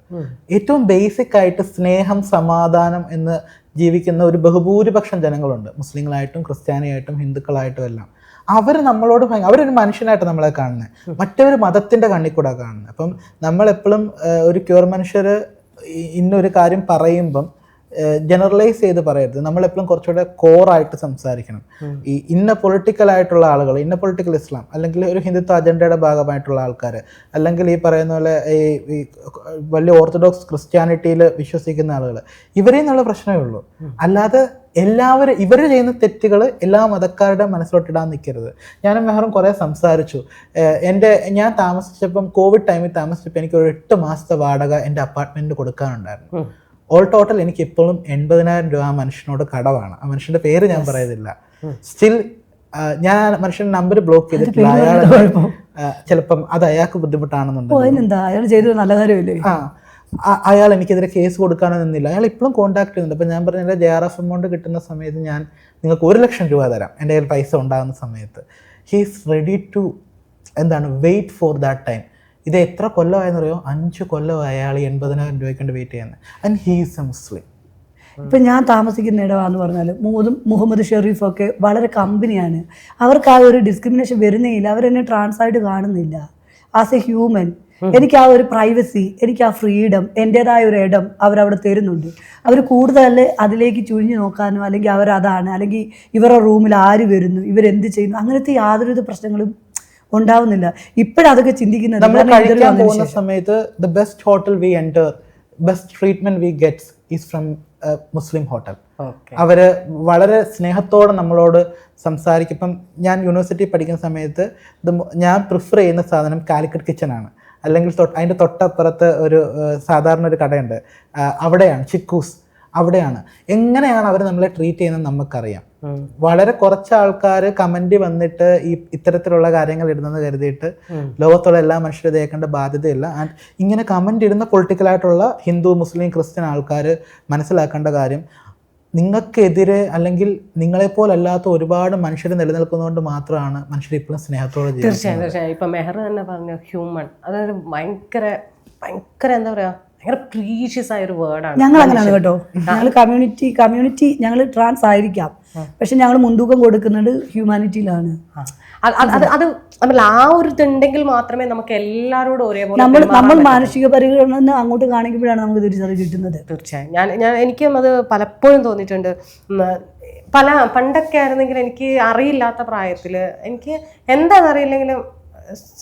ഏറ്റവും ബേസിക് ആയിട്ട് സ്നേഹം സമാധാനം എന്ന് ജീവിക്കുന്ന ഒരു ബഹുഭൂരിപക്ഷം ജനങ്ങളുണ്ട്. മുസ്ലിങ്ങളായിട്ടും ക്രിസ്ത്യാനിയായിട്ടും ഹിന്ദുക്കളായിട്ടും എല്ലാം. അവർ നമ്മളോട് അവരൊരു മനുഷ്യനായിട്ട് നമ്മളെ കാണുന്നത് മറ്റൊരു മതത്തിന്റെ കണ്ണിൽ കൂടെ കാണുന്നത് അപ്പം നമ്മളെപ്പോഴും ഒരു ക്യൂർ മനുഷ്യർ ഇന്നൊരു കാര്യം പറയുമ്പം ജനറലൈസ് ചെയ്ത് പറയരുത്. നമ്മളെപ്പോഴും കുറച്ചുകൂടെ കോറായിട്ട് സംസാരിക്കണം. ഈ ഇന്ന പൊളിറ്റിക്കൽ ആയിട്ടുള്ള ആളുകൾ ഇന്ന പൊളിറ്റിക്കൽ ഇസ്ലാം അല്ലെങ്കിൽ ഒരു ഹിന്ദുത്വ അജണ്ടയുടെ ഭാഗമായിട്ടുള്ള ആൾക്കാർ അല്ലെങ്കിൽ ഈ പറയുന്ന പോലെ ഈ വലിയ ഓർത്തഡോക്സ് ക്രിസ്ത്യാനിറ്റിയിൽ വിശ്വസിക്കുന്ന ആളുകൾ ഇവരെയും നിന്നുള്ള പ്രശ്നമേ ഉള്ളൂ. അല്ലാതെ എല്ലാവരും ഇവർ ചെയ്യുന്ന തെറ്റുകൾ എല്ലാ മതക്കാരുടെ മനസ്സിലോട്ടിടാൻ നിൽക്കരുത് ഞാനും മെഹറും കുറേ സംസാരിച്ചു. എന്റെ ഞാൻ താമസിച്ചപ്പം കോവിഡ് ടൈമിൽ താമസിച്ചപ്പോൾ എനിക്ക് ഒരു എട്ട് മാസത്തെ വാടക എന്റെ അപ്പാർട്ട്മെന്റ് കൊടുക്കാനുണ്ടായിരുന്നു. ഓൾ ടോട്ടൽ എനിക്ക് ഇപ്പോഴും എൺപതിനായിരം രൂപ ആ മനുഷ്യനോട് കടവാണ്. ആ മനുഷ്യന്റെ പേര് ഞാൻ പറയുന്നില്ല. സ്റ്റിൽ ഞാൻ മനുഷ്യന്റെ നമ്പർ ബ്ലോക്ക് ചെയ്തിട്ടില്ല. അയാൾ ചിലപ്പം അത് അയാൾക്ക് ബുദ്ധിമുട്ടാണെന്നുണ്ടെങ്കിൽ ആ അയാൾ എനിക്കെതിരെ കേസ് കൊടുക്കാനോ നിന്നില്ല. അയാൾ ഇപ്പോഴും കോൺടാക്ട് ചെയ്യുന്നുണ്ട്. അപ്പം ഞാൻ പറഞ്ഞ ജെ ആർ എഫ് എമൗണ്ട് കിട്ടുന്ന സമയത്ത് ഞാൻ നിങ്ങൾക്ക് ഒരു ലക്ഷം രൂപ തരാം. എന്റെ കയ്യിൽ പൈസ ഉണ്ടാകുന്ന സമയത്ത്. ഹീസ് റെഡി ടു എന്താണ് വെയിറ്റ് ഫോർ ദാറ്റ് ടൈം ഇത് എത്ര കൊല്ലമായെന്നറിയോ? അഞ്ച് കൊല്ലമായി അയാൾ എൺപതിനായിരം രൂപയ്ക്ക് വേണ്ടി വെയിറ്റ് ചെയ്യുന്നത് ആൻഡ് ഹീസ് എ മുസ്ലിം ഇപ്പം ഞാൻ താമസിക്കുന്ന ഇടമാണെന്ന് പറഞ്ഞാൽ മൂതും മുഹമ്മദ് ഷെറീഫൊക്കെ വളരെ കമ്പനിയാണ്. അവർക്ക് ആ ഒരു ഡിസ്ക്രിമിനേഷൻ വരുന്നേയില്ല അവരെന്നെ ട്രാൻസായിട്ട് കാണുന്നില്ല. ആസ് എ ഹ്യൂമൻ എനിക്ക് ആ ഒരു പ്രൈവസി എനിക്ക് ആ ഫ്രീഡം എന്റെതായ ഒരു ഇടം അവരവിടെ തരുന്നുണ്ട്. അവർ കൂടുതൽ അതിലേക്ക് ചുഴിഞ്ഞു നോക്കാനോ അല്ലെങ്കിൽ അവരതാണ് അല്ലെങ്കിൽ ഇവരുടെ റൂമിൽ ആര് വരുന്നു ഇവരെന്ത് ചെയ്യുന്നു അങ്ങനത്തെ യാതൊരുവിധ പ്രശ്നങ്ങളും ഉണ്ടാവുന്നില്ല. ഇപ്പോഴതൊക്കെ ചിന്തിക്കുന്നത്. നമ്മൾ കഴിക്കാൻ പോകുന്ന സമയത്ത് the best hotel we enter best treatment we gets is from Muslim hotel അവർ വളരെ സ്നേഹത്തോടെ നമ്മളോട് സംസാരിക്കും. ഇപ്പം ഞാൻ യൂണിവേഴ്സിറ്റി പഠിക്കുന്ന സമയത്ത് ഞാൻ പ്രിഫർ ചെയ്യുന്ന സാധനം കാലിക്കറ്റ് കിച്ചൺ ആണ്. അല്ലെങ്കിൽ അതിന്റെ തൊട്ടപ്പുറത്ത് ഒരു സാധാരണ ഒരു കടയുണ്ട്. അവിടെയാണ് ചിക്കൂസ്. അവിടെയാണ്. എങ്ങനെയാണ് അവർ നമ്മളെ ട്രീറ്റ് ചെയ്യുന്നത് നമുക്കറിയാം. വളരെ കുറച്ച് ആൾക്കാർ കമന്റ് വന്നിട്ട് ഈ ഇത്തരത്തിലുള്ള കാര്യങ്ങൾ ഇടുന്നെന്ന് കരുതിയിട്ട് ലോകത്തുള്ള എല്ലാ മനുഷ്യരും തേക്കേണ്ട ബാധ്യതയില്ല. ആൻഡ് ഇങ്ങനെ കമന്റ് ഇടുന്ന പൊളിറ്റിക്കലായിട്ടുള്ള ഹിന്ദു മുസ്ലിം ക്രിസ്ത്യൻ ആൾക്കാർ മനസ്സിലാക്കേണ്ട കാര്യം നിങ്ങൾക്കെതിരെ അല്ലെങ്കിൽ നിങ്ങളെപ്പോലല്ലാത്ത ഒരുപാട് മനുഷ്യർ നിലനിൽക്കുന്നതുകൊണ്ട് മാത്രമാണ് മനുഷ്യർ ഇപ്പോഴും സ്നേഹത്തോടെ തീർച്ചയായും തീർച്ചയായും. ഇപ്പം മെഹർ തന്നെ പറഞ്ഞു ഹ്യൂമൺ. അതൊരു ഭയങ്കര ഭയങ്കര എന്താ പറയാ ഭയങ്കര പ്രീഷ്യസ് ആയ ഒരു വേർഡാണ് ഞങ്ങൾ അങ്ങനെയാണ് കേട്ടോ. ഞങ്ങൾ കമ്മ്യൂണിറ്റി കമ്മ്യൂണിറ്റി ഞങ്ങൾ ട്രാൻസ് ആയിരിക്കാം. പക്ഷെ ഞങ്ങൾ മുൻതൂക്കം കൊടുക്കുന്നത് ഹ്യൂമാനിറ്റിയിലാണ് അത് ആ ഒരു ഇതുണ്ടെങ്കിൽ മാത്രമേ നമുക്ക് എല്ലാവരോടും ഒരേപോലെ നമ്മൾ നമ്മൾ. മാനസിക പരിഗണന അങ്ങോട്ട് കാണിക്കുമ്പോഴാണ് നമുക്ക് തിരിച്ചറിവ് കിട്ടുന്നത്. തീർച്ചയായും. ഞാൻ ഞാൻ എനിക്കും അത് പലപ്പോഴും തോന്നിയിട്ടുണ്ട്. പല പണ്ടൊക്കെ ആയിരുന്നെങ്കിൽ എനിക്ക് അറിയില്ലാത്ത പ്രായത്തിൽ എനിക്ക് എന്താണെന്ന് അറിയില്ലെങ്കിലും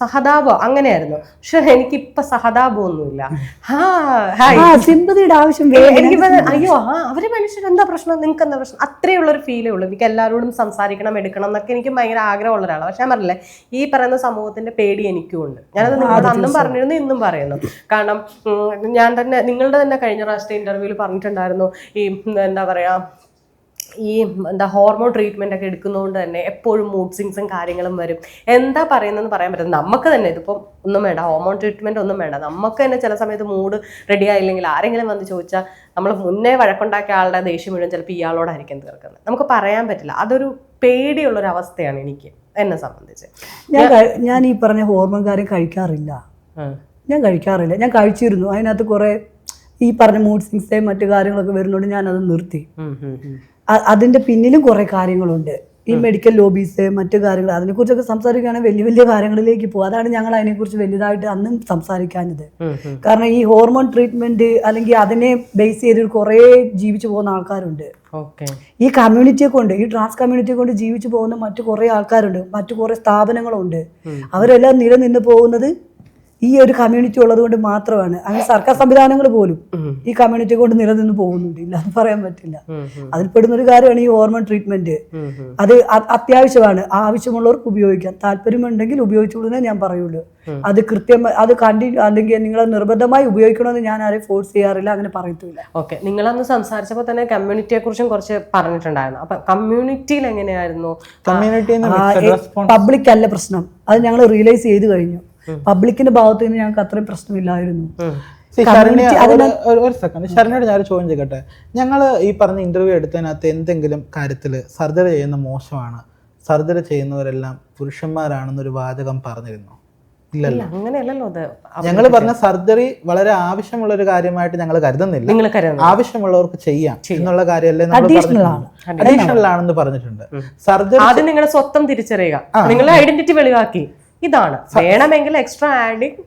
സഹതാപം അങ്ങനെയായിരുന്നു. പക്ഷെ എനിക്കിപ്പൊ സഹതാപമൊന്നുമില്ല. സിമ്പതിയുടെ ആവശ്യം എനിക്ക് അയ്യോ ആ അവർ മനുഷ്യർ എന്താ പ്രശ്നം? നിങ്ങൾക്ക് എന്താ പ്രശ്നം? അത്രേ ഉള്ള ഒരു ഫീലേ ഉള്ളൂ. എനിക്ക് എല്ലാവരോടും സംസാരിക്കണം എടുക്കണം എന്നൊക്കെ എനിക്ക് ഭയങ്കര ആഗ്രഹമുള്ള ഒരാളാണ് പക്ഷെ ഞാൻ പറഞ്ഞില്ലേ ഈ പറയുന്ന സമൂഹത്തിന്റെ പേടി എനിക്കും ഉണ്ട് ഞാനത് നിങ്ങളോട് അന്നും പറഞ്ഞിരുന്നു ഇന്നും പറയുന്നു. കാരണം ഞാൻ തന്നെ നിങ്ങളുടെ തന്നെ കഴിഞ്ഞ പ്രാവശ്യത്തെ ഇന്റർവ്യൂവിൽ പറഞ്ഞിട്ടുണ്ടായിരുന്നു. ഈ എന്താ പറയാ ഈ എന്താ ഹോർമോൺ ട്രീറ്റ്മെന്റ് ഒക്കെ എടുക്കുന്നതുകൊണ്ട് തന്നെ എപ്പോഴും മൂഡ് സിങ്സും കാര്യങ്ങളും വരും. എന്താ പറയുന്നതെന്ന് പറയാൻ പറ്റും നമുക്ക് തന്നെ ഇതിപ്പോൾ ഒന്നും വേണ്ട. ഹോർമോൺ ട്രീറ്റ്മെന്റ് ഒന്നും വേണ്ട. നമുക്ക് തന്നെ ചില സമയത്ത് മൂഡ് റെഡി ആയില്ലെങ്കിൽ ആരെങ്കിലും വന്ന് ചോദിച്ചാൽ നമ്മൾ മുന്നേ വഴക്കുണ്ടാക്കിയ ആളുടെ ദേഷ്യം മുഴുവൻ ചിലപ്പോൾ ഇയാളോടായിരിക്കും തീർക്കുന്നത് നമുക്ക് പറയാൻ പറ്റില്ല. അതൊരു പേടിയുള്ളൊരു അവസ്ഥയാണ് എനിക്ക് എന്നെ സംബന്ധിച്ച്. ഞാൻ ഞാൻ ഈ പറഞ്ഞ ഹോർമോൺ കാര്യം കഴിക്കാറില്ല. ഞാൻ കഴിക്കാറില്ല. ഞാൻ കഴിച്ചിരുന്നു. അതിനകത്ത് കുറേ ഈ പറഞ്ഞ മൂഡ് സിങ്സേ മറ്റു കാര്യങ്ങളൊക്കെ വരുന്നതുകൊണ്ട് ഞാനത് നിർത്തി. അ- അതിന്റെ പിന്നിലും കുറേ കാര്യങ്ങളുണ്ട്. ഈ മെഡിക്കൽ ലോബീസ് മറ്റു കാര്യങ്ങൾ അതിനെക്കുറിച്ചൊക്കെ സംസാരിക്കുകയാണെങ്കിൽ വലിയ വലിയ കാര്യങ്ങളിലേക്ക് പോകും. അതാണ് ഞങ്ങൾ അതിനെക്കുറിച്ച് വലുതായിട്ട് അന്നും സംസാരിക്കാഞ്ഞത്. കാരണം ഈ ഹോർമോൺ ട്രീറ്റ്മെന്റ് അല്ലെങ്കിൽ അതിനെ ബേസ് ചെയ്ത് കുറേ ജീവിച്ചു പോകുന്ന ആൾക്കാരുണ്ട്. ഈ കമ്മ്യൂണിറ്റിയെ കൊണ്ട് ഈ ട്രാൻസ് കമ്മ്യൂണിറ്റിയെ കൊണ്ട് ജീവിച്ചു പോകുന്ന മറ്റു കുറേ ആൾക്കാരുണ്ട്. മറ്റു കുറേ സ്ഥാപനങ്ങളുണ്ട്. അവരെല്ലാം നിലനിന്ന് പോകുന്നത് ഈ ഒരു കമ്മ്യൂണിറ്റി ഉള്ളത് കൊണ്ട് മാത്രമാണ്. അങ്ങനെ സർക്കാർ സംവിധാനങ്ങൾ പോലും ഈ കമ്മ്യൂണിറ്റി കൊണ്ട് നിലനിന്ന് പോകുന്നുണ്ട്. ഇല്ല എന്ന് പറയാൻ പറ്റില്ല. അതിൽ പെടുന്ന ഒരു കാര്യമാണ് ഈ ഹോർമോൺ ട്രീറ്റ്മെന്റ് അത് അത്യാവശ്യമാണ്. ആവശ്യമുള്ളവർക്ക് ഉപയോഗിക്കാം. താല്പര്യമുണ്ടെങ്കിൽ ഉപയോഗിച്ചുകൊള്ളുന്നേ ഞാൻ പറയുള്ളൂ. അത് കൃത്യം അത് കണ്ടിന്യൂ അല്ലെങ്കിൽ നിങ്ങൾ നിർബന്ധമായി ഉപയോഗിക്കണമെന്ന് ഞാൻ ആരെയും ഫോഴ്സ് ചെയ്യാറില്ല അങ്ങനെ പറയത്തില്ല ഓക്കെ. നിങ്ങളന്ന് സംസാരിച്ചപ്പോൾ തന്നെ കമ്മ്യൂണിറ്റിയെ കുറിച്ചും കുറച്ച് പറഞ്ഞിട്ടുണ്ടായിരുന്നു. അപ്പൊ കമ്മ്യൂണിറ്റിയിൽ എങ്ങനെയായിരുന്നു? പബ്ലിക് അല്ല പ്രശ്നം. അത് ഞങ്ങൾ റിയലൈസ് ചെയ്ത് കഴിഞ്ഞു. പബ്ലിക്കിന്റെ ഭാഗത്ത് നിന്ന് ഞങ്ങൾക്ക് അത്രയും പ്രശ്നമില്ലായിരുന്നു. ഒരു- സെക്കൻഡ് ശരണയോട് ഞാൻ ചോദ്യം ചെയ്യട്ടെ ഞങ്ങൾ ഈ പറഞ്ഞ ഇന്റർവ്യൂ എടുത്തതിനകത്ത് എന്തെങ്കിലും കാര്യത്തിൽ സർജറി ചെയ്യുന്ന മോശമാണ്. സർജറി ചെയ്യുന്നവരെല്ലാം പുരുഷന്മാരാണെന്നൊരു വാചകം പറഞ്ഞിരുന്നു? ഇല്ലല്ലോ. ഇല്ല അങ്ങനെയല്ലല്ലോ അത് ഞങ്ങൾ പറഞ്ഞ സർജറി വളരെ ആവശ്യമുള്ള ഒരു കാര്യമായിട്ട് ഞങ്ങൾ കരുതുന്നില്ല. ആവശ്യമുള്ളവർക്ക് ചെയ്യാം എന്നുള്ള കാര്യമല്ലേ അഡീഷണൽ ആണെന്ന് പറഞ്ഞിട്ടുണ്ട്. സർജറി ആദ്യം നിങ്ങളെ സ്വത്തം തിരിച്ചറിയുക. നിങ്ങളെ ഐഡന്റിറ്റി വെളിവാക്കി. ഇതാണ്. വേണമെങ്കിൽ എക്സ്ട്രാ ആഡിങ്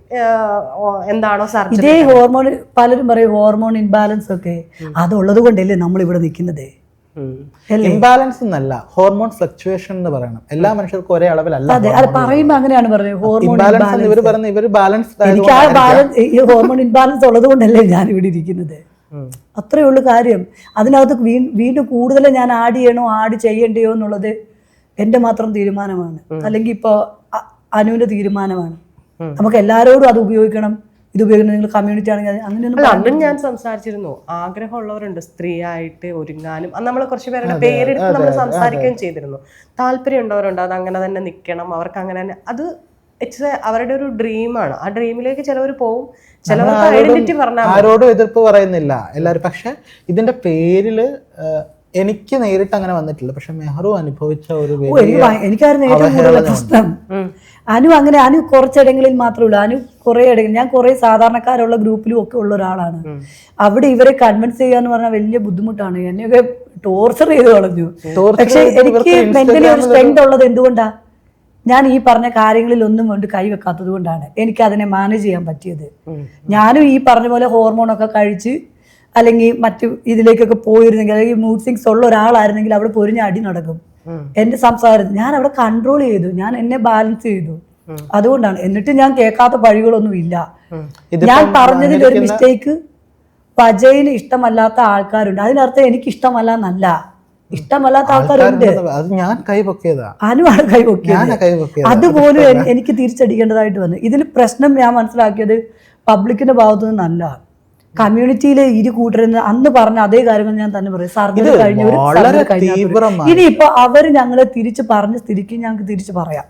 എന്താണോ സർജറി ഇതേ ഹോർമോൺ പലരും പറയും ഹോർമോൺ ഇൻബാലൻസ് ഒക്കെ. അതുള്ളത് കൊണ്ടല്ലേ നമ്മൾ ഇവിടെ നിൽക്കുന്നത് ഇംബാലൻസ് എന്നല്ല ഹോർമോൺ ഫ്ലക്ച്വേഷൻ എന്ന് പറയണം. എല്ലാ മനുഷ്യർക്കും ഒരേ അളവിലല്ല പറയുമ്പോൾ അങ്ങനെയാണ് പറയുന്നത് ഹോർമോൺ ഇംബാലൻസ് എന്ന് ഇവർ പറയുന്നത് ഇവർ എനിക്ക് ആ ബാലൻസ് ഈ ഹോർമോൺ ഇൻബാലൻസ് ഉള്ളത് കൊണ്ടല്ലേ ഞാൻ ഇവിടെ ഇരിക്കുന്നത് അത്രേ ഉള്ളൂ കാര്യം. അതിനകത്ത് വീ വീണ്ടും കൂടുതൽ ഞാൻ ആഡ് ചെയ്യണോ ആഡ് ചെയ്യണ്ടയോ എന്നുള്ളത് എന്റെ മാത്രം തീരുമാനമാണ്. അല്ലെങ്കിൽ ഇപ്പോൾ അനുവിന്റെ തീരുമാനമാണ്. നമുക്ക് എല്ലാവരോടും അത് ഉപയോഗിക്കണം. ഇത് ഉപയോഗിക്കണം നിങ്ങൾ കമ്മ്യൂണിറ്റി ആണെങ്കിൽ അങ്ങനെ അങ്ങനെയൊന്നും അന്നും ഞാൻ സംസാരിച്ചിരുന്നു. ആഗ്രഹമുള്ളവരുണ്ട് സ്ത്രീ ആയിട്ട് ഒരുങ്ങാനും നമ്മൾ കുറച്ച് പേരുടെ പേരെടുത്ത് നമ്മൾ സംസാരിക്കുകയും ചെയ്തിരുന്നു. താല്പര്യം ഉണ്ടവരുണ്ട് അത് അങ്ങനെ തന്നെ നിൽക്കണം അവർക്ക് അങ്ങനെ തന്നെ. അത് ഇറ്റ്സ് അവരുടെ ഒരു ഡ്രീമാണ് ആ ഡ്രീമിലേക്ക് ചിലവർ പോവും. ചിലവർക്ക് ഐഡന്റിറ്റി പറഞ്ഞാൽ ആരോടും എതിർപ്പ് പറയുന്നില്ല. എല്ലാവരും പക്ഷെ ഇതിന്റെ പേരിൽ എനിക്ക് നേരിട്ട് അങ്ങനെ വന്നിട്ടില്ല. പക്ഷെ മെഹ്റു അനുഭവിച്ച ഒരു എനിക്കായിരുന്നു ഏറ്റവും കൂടുതൽ പ്രശ്നം. അനു അങ്ങനെ അനു കുറച്ചിടങ്ങളിൽ മാത്രമേ ഉള്ളൂ. അനു കുറേ ഇടങ്ങളിൽ ഞാൻ കുറേ സാധാരണക്കാരുള്ള ഗ്രൂപ്പിലും ഒക്കെ ഉള്ള ഒരാളാണ്. അവിടെ ഇവരെ കൺവിൻസ് ചെയ്യുക എന്ന് പറഞ്ഞാൽ വലിയ ബുദ്ധിമുട്ടാണ്. എന്നെയൊക്കെ ടോർച്ചർ ചെയ്ത് കളഞ്ഞു. പക്ഷെ എനിക്ക് മെന്റലി ഒരു സ്ട്രെങ്ത് ഉള്ളത് എന്തുകൊണ്ടാ? ഞാൻ ഈ പറഞ്ഞ കാര്യങ്ങളിൽ ഒന്നും കൊണ്ട് കൈവെക്കാത്തത് കൊണ്ടാണ് എനിക്ക് അതിനെ മാനേജ് ചെയ്യാൻ പറ്റിയത്. ഞാനും ഈ പറഞ്ഞ പോലെ ഹോർമോണൊക്കെ കഴിച്ച് അല്ലെങ്കിൽ മറ്റു ഇതിലേക്കൊക്കെ പോയിരുന്നെങ്കിൽ അല്ലെങ്കിൽ മൂഡ് സിങ്സ് ഉള്ള ഒരാളായിരുന്നെങ്കിൽ അവിടെ പൊരിഞ്ഞ അടി നടക്കും. എന്റെ സംസാരം ഞാൻ അവിടെ കൺട്രോൾ ചെയ്തു. ഞാൻ എന്നെ ബാലൻസ് ചെയ്തു. അതുകൊണ്ടാണ്. എന്നിട്ട് ഞാൻ കേൾക്കാത്ത വഴികളൊന്നും ഇല്ല. ഞാൻ പറഞ്ഞതിൽ ഒരു മിസ്റ്റേക്ക് പജയിന് ഇഷ്ടമല്ലാത്ത ആൾക്കാരുണ്ട്. അതിനർത്ഥം എനിക്ക് ഇഷ്ടമല്ല എന്നല്ല ഇഷ്ടമല്ലാത്ത ആൾക്കാരുണ്ട്. ഞാൻ കൈപൊക്കിയതാ. അനുവാണ് കൈപൊക്കിയതാ. അതുപോലും എനി- എനിക്ക് തിരിച്ചടിക്കേണ്ടതായിട്ട് വന്നു. ഇതിൽ പ്രശ്നം ഞാൻ മനസ്സിലാക്കിയത് പബ്ലിക്കിന്റെ ഭാഗത്തു നിന്നല്ല കമ്മ്യൂണിറ്റിയിലെ ഇരു കൂട്ടരുന്ന് അന്ന് പറഞ്ഞ അതേ കാര്യങ്ങൾ ഞാൻ തന്നെ പറയും. സർജറി കഴിഞ്ഞ. ഇനിയിപ്പോ അവർ ഞങ്ങളെ തിരിച്ചു പറഞ്ഞ സ്ഥിതിക്ക് ഞങ്ങൾക്ക് തിരിച്ചു പറയാം.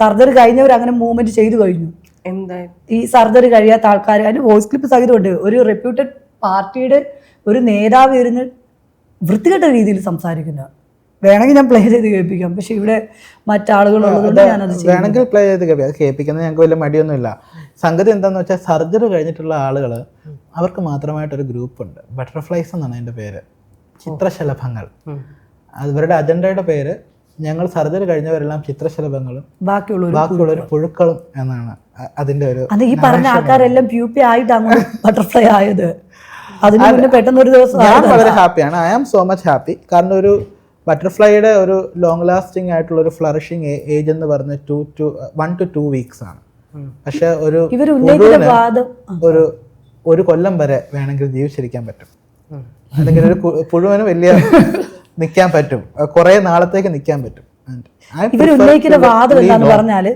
സർജറി കഴിഞ്ഞവർ അങ്ങനെ മൂവ്മെന്റ് ചെയ്തു കഴിഞ്ഞു. ഈ സർജറി കഴിയാത്ത ആൾക്കാർ അതിന് വോയിസ് ക്ലിപ്പ് സഹിതമുണ്ട്. ഒരു റെപ്യൂട്ടഡ് പാർട്ടിയുടെ ഒരു നേതാവ് ഇരുന്ന് വൃത്തികെട്ട രീതിയിൽ സംസാരിക്കുന്ന. വേണമെങ്കിൽ ഞാൻ പ്ലേ ചെയ്ത് കേൾപ്പിക്കാം. പക്ഷെ ഇവിടെ മറ്റാളുകൾ ഉള്ളതുകൊണ്ട് ഞാനത് വേണമെങ്കിൽ പ്ലേ ചെയ്ത് കേൾപ്പിക്കാം. അത് കേൾപ്പിക്കുന്നത് ഞങ്ങൾക്ക് വലിയ മടിയൊന്നുമില്ല. സംഗതി എന്താന്ന് വെച്ചാൽ സർജറി കഴിഞ്ഞിട്ടുള്ള ആളുകൾ അവർക്ക് മാത്രമായിട്ടൊരു ഗ്രൂപ്പ് ഉണ്ട് ബട്ടർഫ്ലൈസ് എന്നാണ് അതിന്റെ പേര്. ചിത്രശലഭങ്ങൾ. അവരുടെ അജണ്ടയുടെ പേര് ഞങ്ങൾ സർജറി കഴിഞ്ഞവരെല്ലാം ചിത്രശലഭങ്ങളും ബാക്കിയുള്ള ബാക്കിയുള്ളവർ പുഴുക്കളും. എന്നാണ് അതിന്റെ ഒരു അത് ഈ പറഞ്ഞ ആൾക്കാരെല്ലാം പ്യൂപ്പി ആയിട്ടാണ് ബട്ടർഫ്ലൈ ആയത്. അതിന് പെട്ടെന്ന് ഒരു ദിവസം ഞാൻ വളരെ ഹാപ്പിയാണ് I am so much happy കാരണം ഒരു ബട്ടർഫ്ലൈയുടെ ഒരു ലോങ് ലാസ്റ്റിംഗ് ആയിട്ടുള്ള ഒരു ഫ്ലറിഷിങ് ഏജ് എന്ന് പറഞ്ഞ two two one two two weeks ആണ്. പക്ഷെ ഒരു ഇവർ ഉന്നയിക്കുന്ന വാദം. ഒരു ഒരു കൊല്ലം വരെ വേണമെങ്കിൽ ജീവിച്ചിരിക്കാൻ പറ്റും. അല്ലെങ്കിൽ ഒരു പുഴുവനും വലിയ നിൽക്കാൻ പറ്റും. കുറെ നാളത്തേക്ക് നിൽക്കാൻ പറ്റും. ഇവർ ഉന്നയിക്കുന്ന വാദം എന്താന്ന് പറഞ്ഞാൽ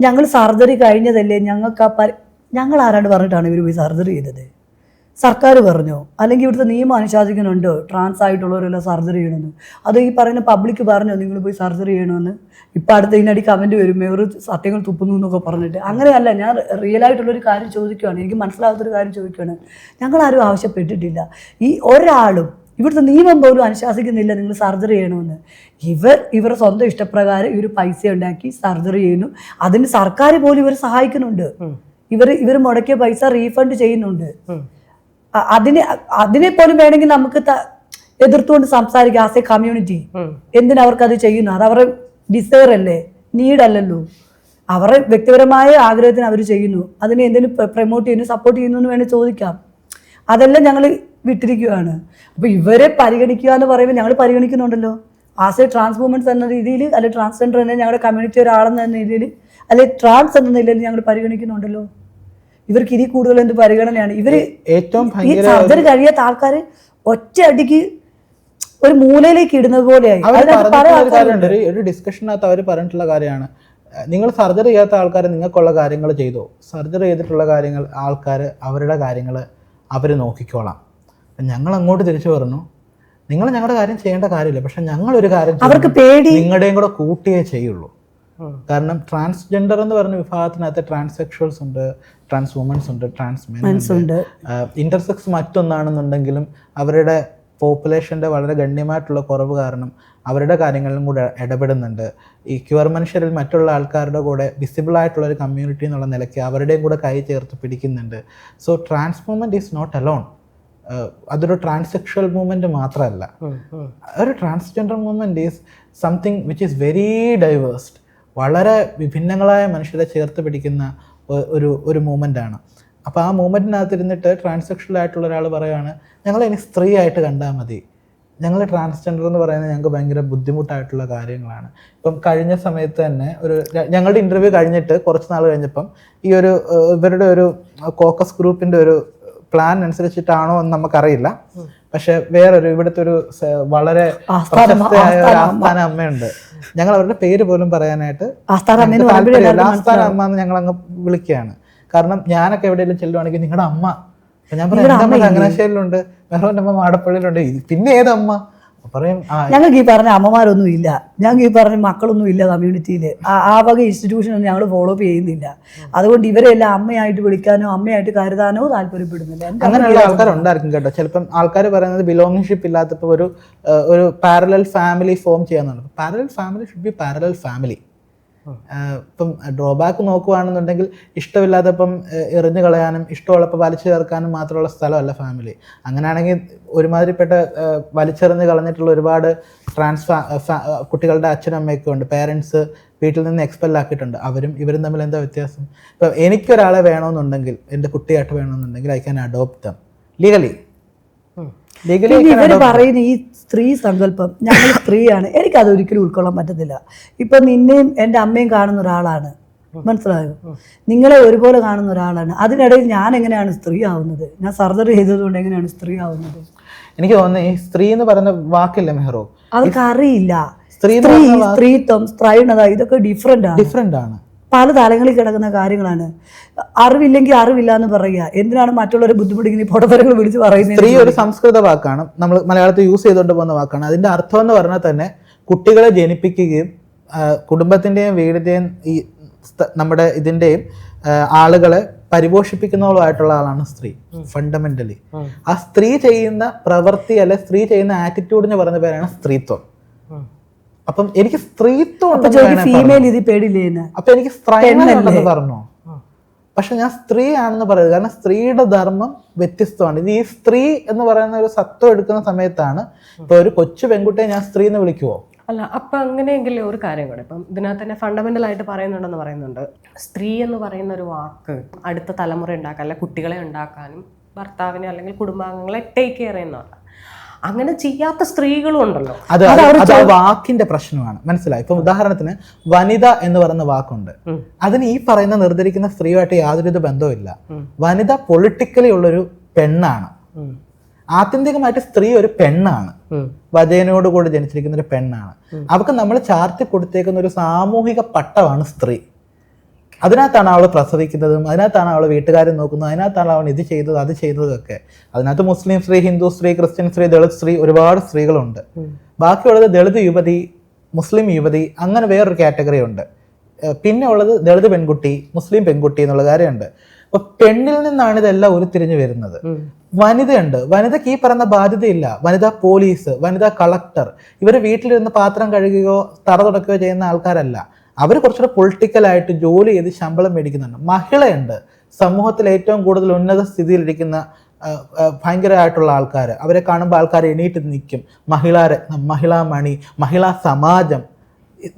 ഞങ്ങൾ സർജറി കഴിഞ്ഞതല്ലേ ഞങ്ങൾക്ക് ആ ഞങ്ങൾ ആരാണ്ട് പറഞ്ഞിട്ടാണ് ഇവർ പോയി സർജറി ചെയ്തത്? സർക്കാർ പറഞ്ഞു. അല്ലെങ്കിൽ ഇവിടുത്തെ നിയമം അനുശാസിക്കുന്നുണ്ടോ ട്രാൻസ് ആയിട്ടുള്ളവരെല്ലാം സർജറി ചെയ്യണമെന്ന്. അത് ഈ പറയുന്ന പബ്ലിക് പറഞ്ഞു നിങ്ങൾ പോയി സർജറി ചെയ്യണമെന്ന്? ഇപ്പം അടുത്ത ഇതിനടി കമന്റ് വരും. ഇവർ സത്യങ്ങൾ തുപ്പുന്നു എന്നൊക്കെ പറഞ്ഞിട്ട്. അങ്ങനെയല്ല ഞാൻ റിയൽ ആയിട്ടുള്ളൊരു കാര്യം ചോദിക്കുകയാണ് എനിക്ക് മനസ്സിലാകാത്തൊരു കാര്യം ചോദിക്കുകയാണ് ഞങ്ങൾ ആരും ആവശ്യപ്പെട്ടിട്ടില്ല. ഈ ഒരാളും ഇവിടുത്തെ നിയമം പോലും അനുശാസിക്കുന്നില്ല നിങ്ങൾ സർജറി ചെയ്യണമെന്ന്. ഇവർ ഇവരുടെ സ്വന്തം ഇഷ്ടപ്രകാരം ഇവർ പൈസ ഉണ്ടാക്കി സർജറി ചെയ്യുന്നു. അതിന് സർക്കാർ പോലും ഇവർ സഹായിക്കുന്നുണ്ട്. ഇവർ ഇവർ മുടക്കിയ പൈസ റീഫണ്ട് ചെയ്യുന്നുണ്ട്. അതിനെ അതിനെ പോലും വേണമെങ്കിൽ നമുക്ക് എതിർത്തുകൊണ്ട് സംസാരിക്കാം ആസ് എ കമ്മ്യൂണിറ്റി എന്തിനാ അവർക്ക് അത് ചെയ്യുന്നു അത് അവരുടെ ഡിസയർ അല്ലേ? നീഡ് അല്ലല്ലോ. അവരുടെ വ്യക്തിപരമായ ആഗ്രഹത്തിന് അവർ ചെയ്യുന്നു. അതിനെ എന്തെങ്കിലും പ്രൊമോട്ട് ചെയ്യുന്നു സപ്പോർട്ട് ചെയ്യുന്നു എന്ന് വേണമെങ്കിൽ ചോദിക്കാം. അതെല്ലാം ഞങ്ങൾ വിട്ടിരിക്കുകയാണ്. അപ്പോൾ ഇവരെ പരിഗണിക്കുക എന്ന് പറയുമ്പോൾ ഞങ്ങൾ പരിഗണിക്കുന്നുണ്ടല്ലോ. ആസ് എ ട്രാൻസ് വുമൻസ് എന്ന രീതിയിൽ അല്ലെങ്കിൽ ട്രാൻസ്ജെൻഡർ എന്ന ഞങ്ങളുടെ കമ്മ്യൂണിറ്റി ഒരാളെന്ന രീതിയിൽ അല്ലെങ്കിൽ ട്രാൻസ് എന്ന നിലയിൽ ഞങ്ങൾ പരിഗണിക്കുന്നുണ്ടല്ലോ. ഇവർക്ക് ഇനി കൂടുതൽ എന്ത് പരിഗണനയാണ്? ഇവർ ഏറ്റവും ഈ സർജറി കഴിയാത്ത ആൾക്കാർ ഒറ്റ അടിക്ക് ഒരു മൂലയിലേക്ക് ഇടുന്നത് പോലെയായി. ഒരു ഡിസ്കഷനകത്ത് അവർ പറഞ്ഞിട്ടുള്ള കാര്യമാണ്. നിങ്ങൾ സർജറി ചെയ്യാത്ത ആൾക്കാർ നിങ്ങൾക്കുള്ള കാര്യങ്ങൾ ചെയ്തോ? സർജറി ചെയ്തിട്ടുള്ള കാര്യങ്ങൾ ആൾക്കാർ അവരുടെ കാര്യങ്ങൾ അവർ നോക്കിക്കോളാം. ഞങ്ങൾ അങ്ങോട്ട് തിരിച്ചു പറഞ്ഞു. നിങ്ങൾ ഞങ്ങളുടെ കാര്യം ചെയ്യേണ്ട കാര്യമില്ല. പക്ഷെ ഞങ്ങൾ ഒരു കാര്യം അവർക്ക് പേടി. നിങ്ങളുടെയും കൂടെ കൂട്ടിയേ ചെയ്യുള്ളൂ. കാരണം ട്രാൻസ്ജെൻഡർ എന്ന് പറഞ്ഞ വിഭാഗത്തിനകത്ത് ട്രാൻസ്സെക്ഷൽസ് ഉണ്ട്. ട്രാൻസ് വുമൻസ് ഉണ്ട് ട്രാൻസ് മെൻസ് ഉണ്ട്. ഇന്റർസെക്സ് മറ്റൊന്നാണെന്നുണ്ടെങ്കിലും അവരുടെ പോപ്പുലേഷന്റെ വളരെ ഗണ്യമായിട്ടുള്ള കുറവ് കാരണം അവരുടെ കാര്യങ്ങളിലും കൂടെ ഇടപെടുന്നുണ്ട്. ഈ ക്യൂർ മനുഷ്യരിൽ മറ്റുള്ള ആൾക്കാരുടെ കൂടെ വിസിബിൾ ആയിട്ടുള്ള ഒരു കമ്മ്യൂണിറ്റി എന്നുള്ള നിലയ്ക്ക് അവരുടെയും കൂടെ കൈ ചേർത്ത് പിടിക്കുന്നുണ്ട്. So trans movement is not alone അതൊരു ട്രാൻസെക്ഷൽ മൂവ്മെന്റ് മാത്രമല്ല. ഒരു transgender movement is something which is very diversed വളരെ വിഭിന്നങ്ങളായ മനുഷ്യരെ ചേർത്ത് പിടിക്കുന്ന ഒരു ഒരു മൂമെന്റാണ് അപ്പോൾ ആ മൂമെന്റിനകത്ത് ഇരുന്നിട്ട് ട്രാൻസെക്ഷൽ ആയിട്ടുള്ള ഒരാൾ പറയുകയാണ് ഞങ്ങൾ ഇനി സ്ത്രീ ആയിട്ട് കണ്ടാൽ മതി. ഞങ്ങൾ ട്രാൻസ്ജെൻഡർ എന്ന് പറയുന്നത് ഞങ്ങൾക്ക് ഭയങ്കര ബുദ്ധിമുട്ടായിട്ടുള്ള കാര്യങ്ങളാണ്. ഇപ്പം കഴിഞ്ഞ സമയത്ത് തന്നെ ഒരു ഞങ്ങളുടെ ഇന്റർവ്യൂ കഴിഞ്ഞിട്ട് കുറച്ച് നാൾ കഴിഞ്ഞപ്പം ഈ ഒരു ഇവരുടെ ഒരു കോക്കസ് ഗ്രൂപ്പിന്റെ ഒരു പ്ലാൻ അനുസരിച്ചിട്ടാണോ എന്ന് നമുക്കറിയില്ല. പക്ഷെ വേറൊരു ഇവിടുത്തെ ഒരു വളരെ ആസ്ഥാന പ്രശസ്തയായ ഒരു ആസ്ഥാന അമ്മ. അമ്മയുണ്ട്. ഞങ്ങൾ അവരുടെ പേര് പോലും പറയാനായിട്ട് ആസ്ഥാന അമ്മ എന്ന് ഞങ്ങൾക്ക് താല്പര്യമില്ല. ആസ്ഥാന അമ്മ എന്ന് ഞങ്ങൾ അങ്ങ് വിളിക്കുകയാണ്. കാരണം ഞാനൊക്കെ എവിടെയെങ്കിലും ചെല്ലുവാണെങ്കിൽ നിങ്ങളുടെ അമ്മ. ഞാൻ പറയാം ചങ്ങനാശ്ശേരിയിലുണ്ട് മെഹ്റോന്റെ അമ്മ മാടപ്പള്ളിയിലുണ്ട്. പിന്നെ ഏതമ്മ? പറയും ഞങ്ങൾക്ക് ഈ പറഞ്ഞ അമ്മമാരൊന്നും ഇല്ല. ഞങ്ങൾക്ക് ഈ പറഞ്ഞ മക്കളൊന്നും ഇല്ല കമ്മ്യൂണിറ്റിയിൽ ആ വക ഇൻസ്റ്റിറ്റ്യൂഷൻ ഒന്നും ഞങ്ങൾ ഫോളോ അപ്പ് ചെയ്യുന്നില്ല. അതുകൊണ്ട് ഇവരെല്ലാം അമ്മയായിട്ട് വിളിക്കാനോ അമ്മയായിട്ട് കരുതാനോ താല്പര്യപ്പെടുന്നില്ല. അങ്ങനെയുള്ള ആൾക്കാരുണ്ടായിരിക്കും കേട്ടോ. ചിലപ്പം ആൾക്കാർ പറയുന്നത് ബിലോങ്ങിഷിപ്പ് ഇല്ലാത്തപ്പോൾ ഒരു ഒരു parallel family form ചെയ്യാന്നുണ്ട്. Parallel family should be parallel family ഇപ്പം ഡ്രോബാക്ക് നോക്കുവാണെന്നുണ്ടെങ്കിൽ ഇഷ്ടമില്ലാതെ ഇപ്പം എറിഞ്ഞു കളയാനും ഇഷ്ടമുള്ളപ്പോൾ വലിച്ചു ചേർക്കാനും മാത്രമുള്ള സ്ഥലമല്ല ഫാമിലി അങ്ങനെയാണെങ്കിൽ ഒരുമാതിരിപ്പെട്ട വലിച്ചെറിഞ്ഞ് കളഞ്ഞിട്ടുള്ള ഒരുപാട് ട്രാൻസ് കുട്ടികളുടെ അച്ഛനും അമ്മയൊക്കെ ഉണ്ട്. പേരൻസ് വീട്ടിൽ നിന്ന് എക്സ്പെൽ ആക്കിയിട്ടുണ്ട്. അവരും ഇവരും തമ്മിൽ എന്താ വ്യത്യാസം? ഇപ്പം എനിക്കൊരാളെ വേണമെന്നുണ്ടെങ്കിൽ എന്റെ കുട്ടിയായിട്ട് വേണമെന്നുണ്ടെങ്കിൽ I can adopt them legally ഇവർ പറയുന്ന ഈ സ്ത്രീ സങ്കല്പം ഞങ്ങൾ സ്ത്രീയാണ്. എനിക്കത് ഒരിക്കലും ഉൾക്കൊള്ളാൻ പറ്റത്തില്ല. ഇപ്പൊ നിന്നെയും എന്റെ അമ്മയും കാണുന്ന ഒരാളാണ്. മനസ്സിലായോ? നിങ്ങളെ ഒരുപോലെ കാണുന്ന ഒരാളാണ്. അതിനിടയിൽ ഞാൻ എങ്ങനെയാണ് സ്ത്രീ ആവുന്നത്? ഞാൻ സർജറി ചെയ്തതുകൊണ്ട് എങ്ങനെയാണ് സ്ത്രീ ആവുന്നത്? എനിക്ക് തോന്നുന്നു ഈ സ്ത്രീ എന്ന് പറയുന്ന വാക്കില്ല മെഹ്റോ? അവർക്ക് അറിയില്ല. സ്ത്രീ സ്ത്രീത്വം സ്ത്രൈണത ഇതൊക്കെ ഡിഫറെന്റ് ആണ്. ഡിഫറെന്റ് ആണ്. പല തലങ്ങളിൽ കിടക്കുന്ന കാര്യങ്ങളാണ്. അറിവില്ലെങ്കിൽ അറിവില്ല എന്ന് പറയുക. എന്തിനാണ് മറ്റുള്ളവരെ ബുദ്ധിമുട്ടിങ്ങനെ പൊടത്തരങ്ങൾ വിളിച്ച് പറയുന്നത് സ്ത്രീ ഒരു സംസ്കൃത വാക്കാണ്. നമ്മൾ മലയാളത്തിൽ യൂസ് ചെയ്തുകൊണ്ട് പോകുന്ന വാക്കാണ്. അതിന്റെ അർത്ഥം എന്ന് പറഞ്ഞാൽ തന്നെ കുട്ടികളെ ജനിപ്പിക്കുകയും കുടുംബത്തിന്റെയും കുടുംബത്തിന്റെയും വീടിന്റെയും ഈ നമ്മുടെ ഇതിന്റെയും ആളുകളെ പരിപോഷിപ്പിക്കുന്നവളുമായിട്ടുള്ള ആളാണ് സ്ത്രീ. ഫണ്ടമെന്റലി ആ സ്ത്രീ ചെയ്യുന്ന പ്രവൃത്തി അല്ലെ സ്ത്രീ ചെയ്യുന്ന ആറ്റിറ്റ്യൂഡിന് പറയുന്ന പേരാണ് സ്ത്രീത്വം. അപ്പം എനിക്ക് സ്ത്രീത്വം ഫീമെയിൽ. ഇത് പേടില്ലേ അപ്പൊ എനിക്ക് സ്ത്രീണെന്ന് പറഞ്ഞു. പക്ഷെ ഞാൻ സ്ത്രീ ആണെന്ന് പറയുന്നത് കാരണം സ്ത്രീയുടെ ധർമ്മം വ്യത്യസ്തമാണ്. ഇത് ഈ സ്ത്രീ എന്ന് പറയുന്ന ഒരു സത്വം എടുക്കുന്ന സമയത്താണ് ഇപ്പൊ ഒരു കൊച്ചു പെൺകുട്ടിയെ ഞാൻ സ്ത്രീ എന്ന് വിളിക്കുവോ? അല്ല അപ്പൊ അങ്ങനെയെങ്കിലും ഒരു കാര്യം കൂടെ. ഇപ്പം ഇതിനകത്ത് തന്നെ ഫണ്ടമെന്റൽ ആയിട്ട് പറയുന്നുണ്ടെന്ന് പറയുന്നുണ്ട്. സ്ത്രീ എന്ന് പറയുന്ന ഒരു വാക്ക് അടുത്ത തലമുറ ഉണ്ടാക്കാൻ അല്ലെ കുട്ടികളെ ഉണ്ടാക്കാനും ഭർത്താവിനെ അല്ലെങ്കിൽ കുടുംബാംഗങ്ങളെ ടേക്ക് കെയർ ചെയ്യുന്നതാണ്. അങ്ങനെ ചെയ്യാത്ത സ്ത്രീകളും ഉണ്ടല്ലോ. അത് അത് ആ വാക്കിന്റെ പ്രശ്നമാണ്. മനസ്സിലായി? ഇപ്പൊ ഉദാഹരണത്തിന് വനിത എന്ന് പറയുന്ന വാക്കുണ്ട്. അതിന് ഈ പറയുന്ന നിർദ്ധരിക്കുന്ന സ്ത്രീയുമായിട്ട് യാതൊരുവിധ ബന്ധവുമില്ല. വനിത പൊളിറ്റിക്കലി ഉള്ളൊരു പെണ്ണാണ്. ആത്യന്തികമായിട്ട് സ്ത്രീ ഒരു പെണ്ണാണ്. ഉം. വജയനോട് കൂടി ജനിച്ചിരിക്കുന്ന ഒരു പെണ്ണാണ്. അവർക്ക് നമ്മൾ ചാർത്തി കൊടുത്തേക്കുന്ന ഒരു സാമൂഹിക പട്ടമാണ് സ്ത്രീ. അതിനകത്താണ് അവൾ പ്രസവിക്കുന്നതും അതിനകത്താണ് അവൾ വീട്ടുകാരെ നോക്കുന്നത് അതിനകത്താണ് അവൾ ഇത് ചെയ്തത് അത് ചെയ്തതൊക്കെ അതിനകത്ത് മുസ്ലിം സ്ത്രീ ഹിന്ദു സ്ത്രീ ക്രിസ്ത്യൻ സ്ത്രീ ദളിത് സ്ത്രീ ഒരുപാട് സ്ത്രീകളുണ്ട്. ബാക്കിയുള്ളത് ദളിത് യുവതി മുസ്ലിം യുവതി അങ്ങനെ വേറൊരു കാറ്റഗറി ഉണ്ട്. പിന്നെ ഉള്ളത് ദളിത് പെൺകുട്ടി മുസ്ലിം പെൺകുട്ടി എന്നുള്ള കാര്യമുണ്ട്. അപ്പൊ പെണ്ണിൽ നിന്നാണ് ഇതെല്ലാം ഉരുത്തിരിഞ്ഞു വരുന്നത്. വനിതയുണ്ട്. വനിതയ്ക്ക് ഈ പറയുന്ന ബാധ്യതയില്ല. വനിതാ പോലീസ് വനിതാ കളക്ടർ. ഇവർ വീട്ടിലിരുന്ന് പാത്രം കഴുകുകയോ തറ തുടക്കുകയോ ചെയ്യുന്ന ആൾക്കാരല്ല. അവർ കുറച്ചുകൂടെ പൊളിറ്റിക്കലായിട്ട് ജോലി ചെയ്ത് ശമ്പളം മേടിക്കുന്നുണ്ട്. മഹിളയുണ്ട്. സമൂഹത്തിൽ ഏറ്റവും കൂടുതൽ ഉന്നത സ്ഥിതിയിലിരിക്കുന്ന ഭയങ്കരമായിട്ടുള്ള ആൾക്കാർ അവരെ കാണുമ്പോൾ ആൾക്കാർ എണീറ്റ് നിൽക്കും. മഹിളാരത്നം മഹിളാ മണി മഹിളാ സമാജം.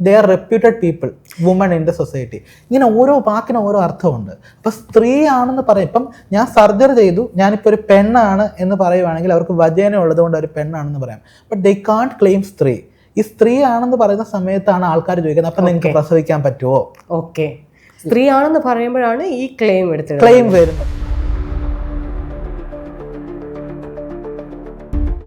They are reputed people woman in the society ഇങ്ങനെ ഓരോ വാക്കിനും ഓരോ അർത്ഥമുണ്ട്. അപ്പം സ്ത്രീ ആണെന്ന് പറയും. ഇപ്പം ഞാൻ സർജറി ചെയ്തു. ഞാനിപ്പോൾ ഒരു പെണ്ണാണ് എന്ന് പറയുവാണെങ്കിൽ അവർക്ക് വജേന ഉള്ളതുകൊണ്ട് ഒരു പെണ്ണാണെന്ന് പറയാം. ബട്ട് ദേ കാൺട്ട് ക്ലെയിം സ്ത്രീ. ഈ സ്ത്രീ ആണെന്ന് പറയുന്ന സമയത്താണ് ആൾക്കാർ ചോദിക്കുന്നത് അപ്പം നിങ്ങൾക്ക് പ്രസവിക്കാൻ പറ്റുമോ ഓക്കെ സ്ത്രീ ആണെന്ന് പറയുമ്പോഴാണ് ഈ ക്ലെയിം എടുത്തത് ക്ലെയിം വരുന്നത്.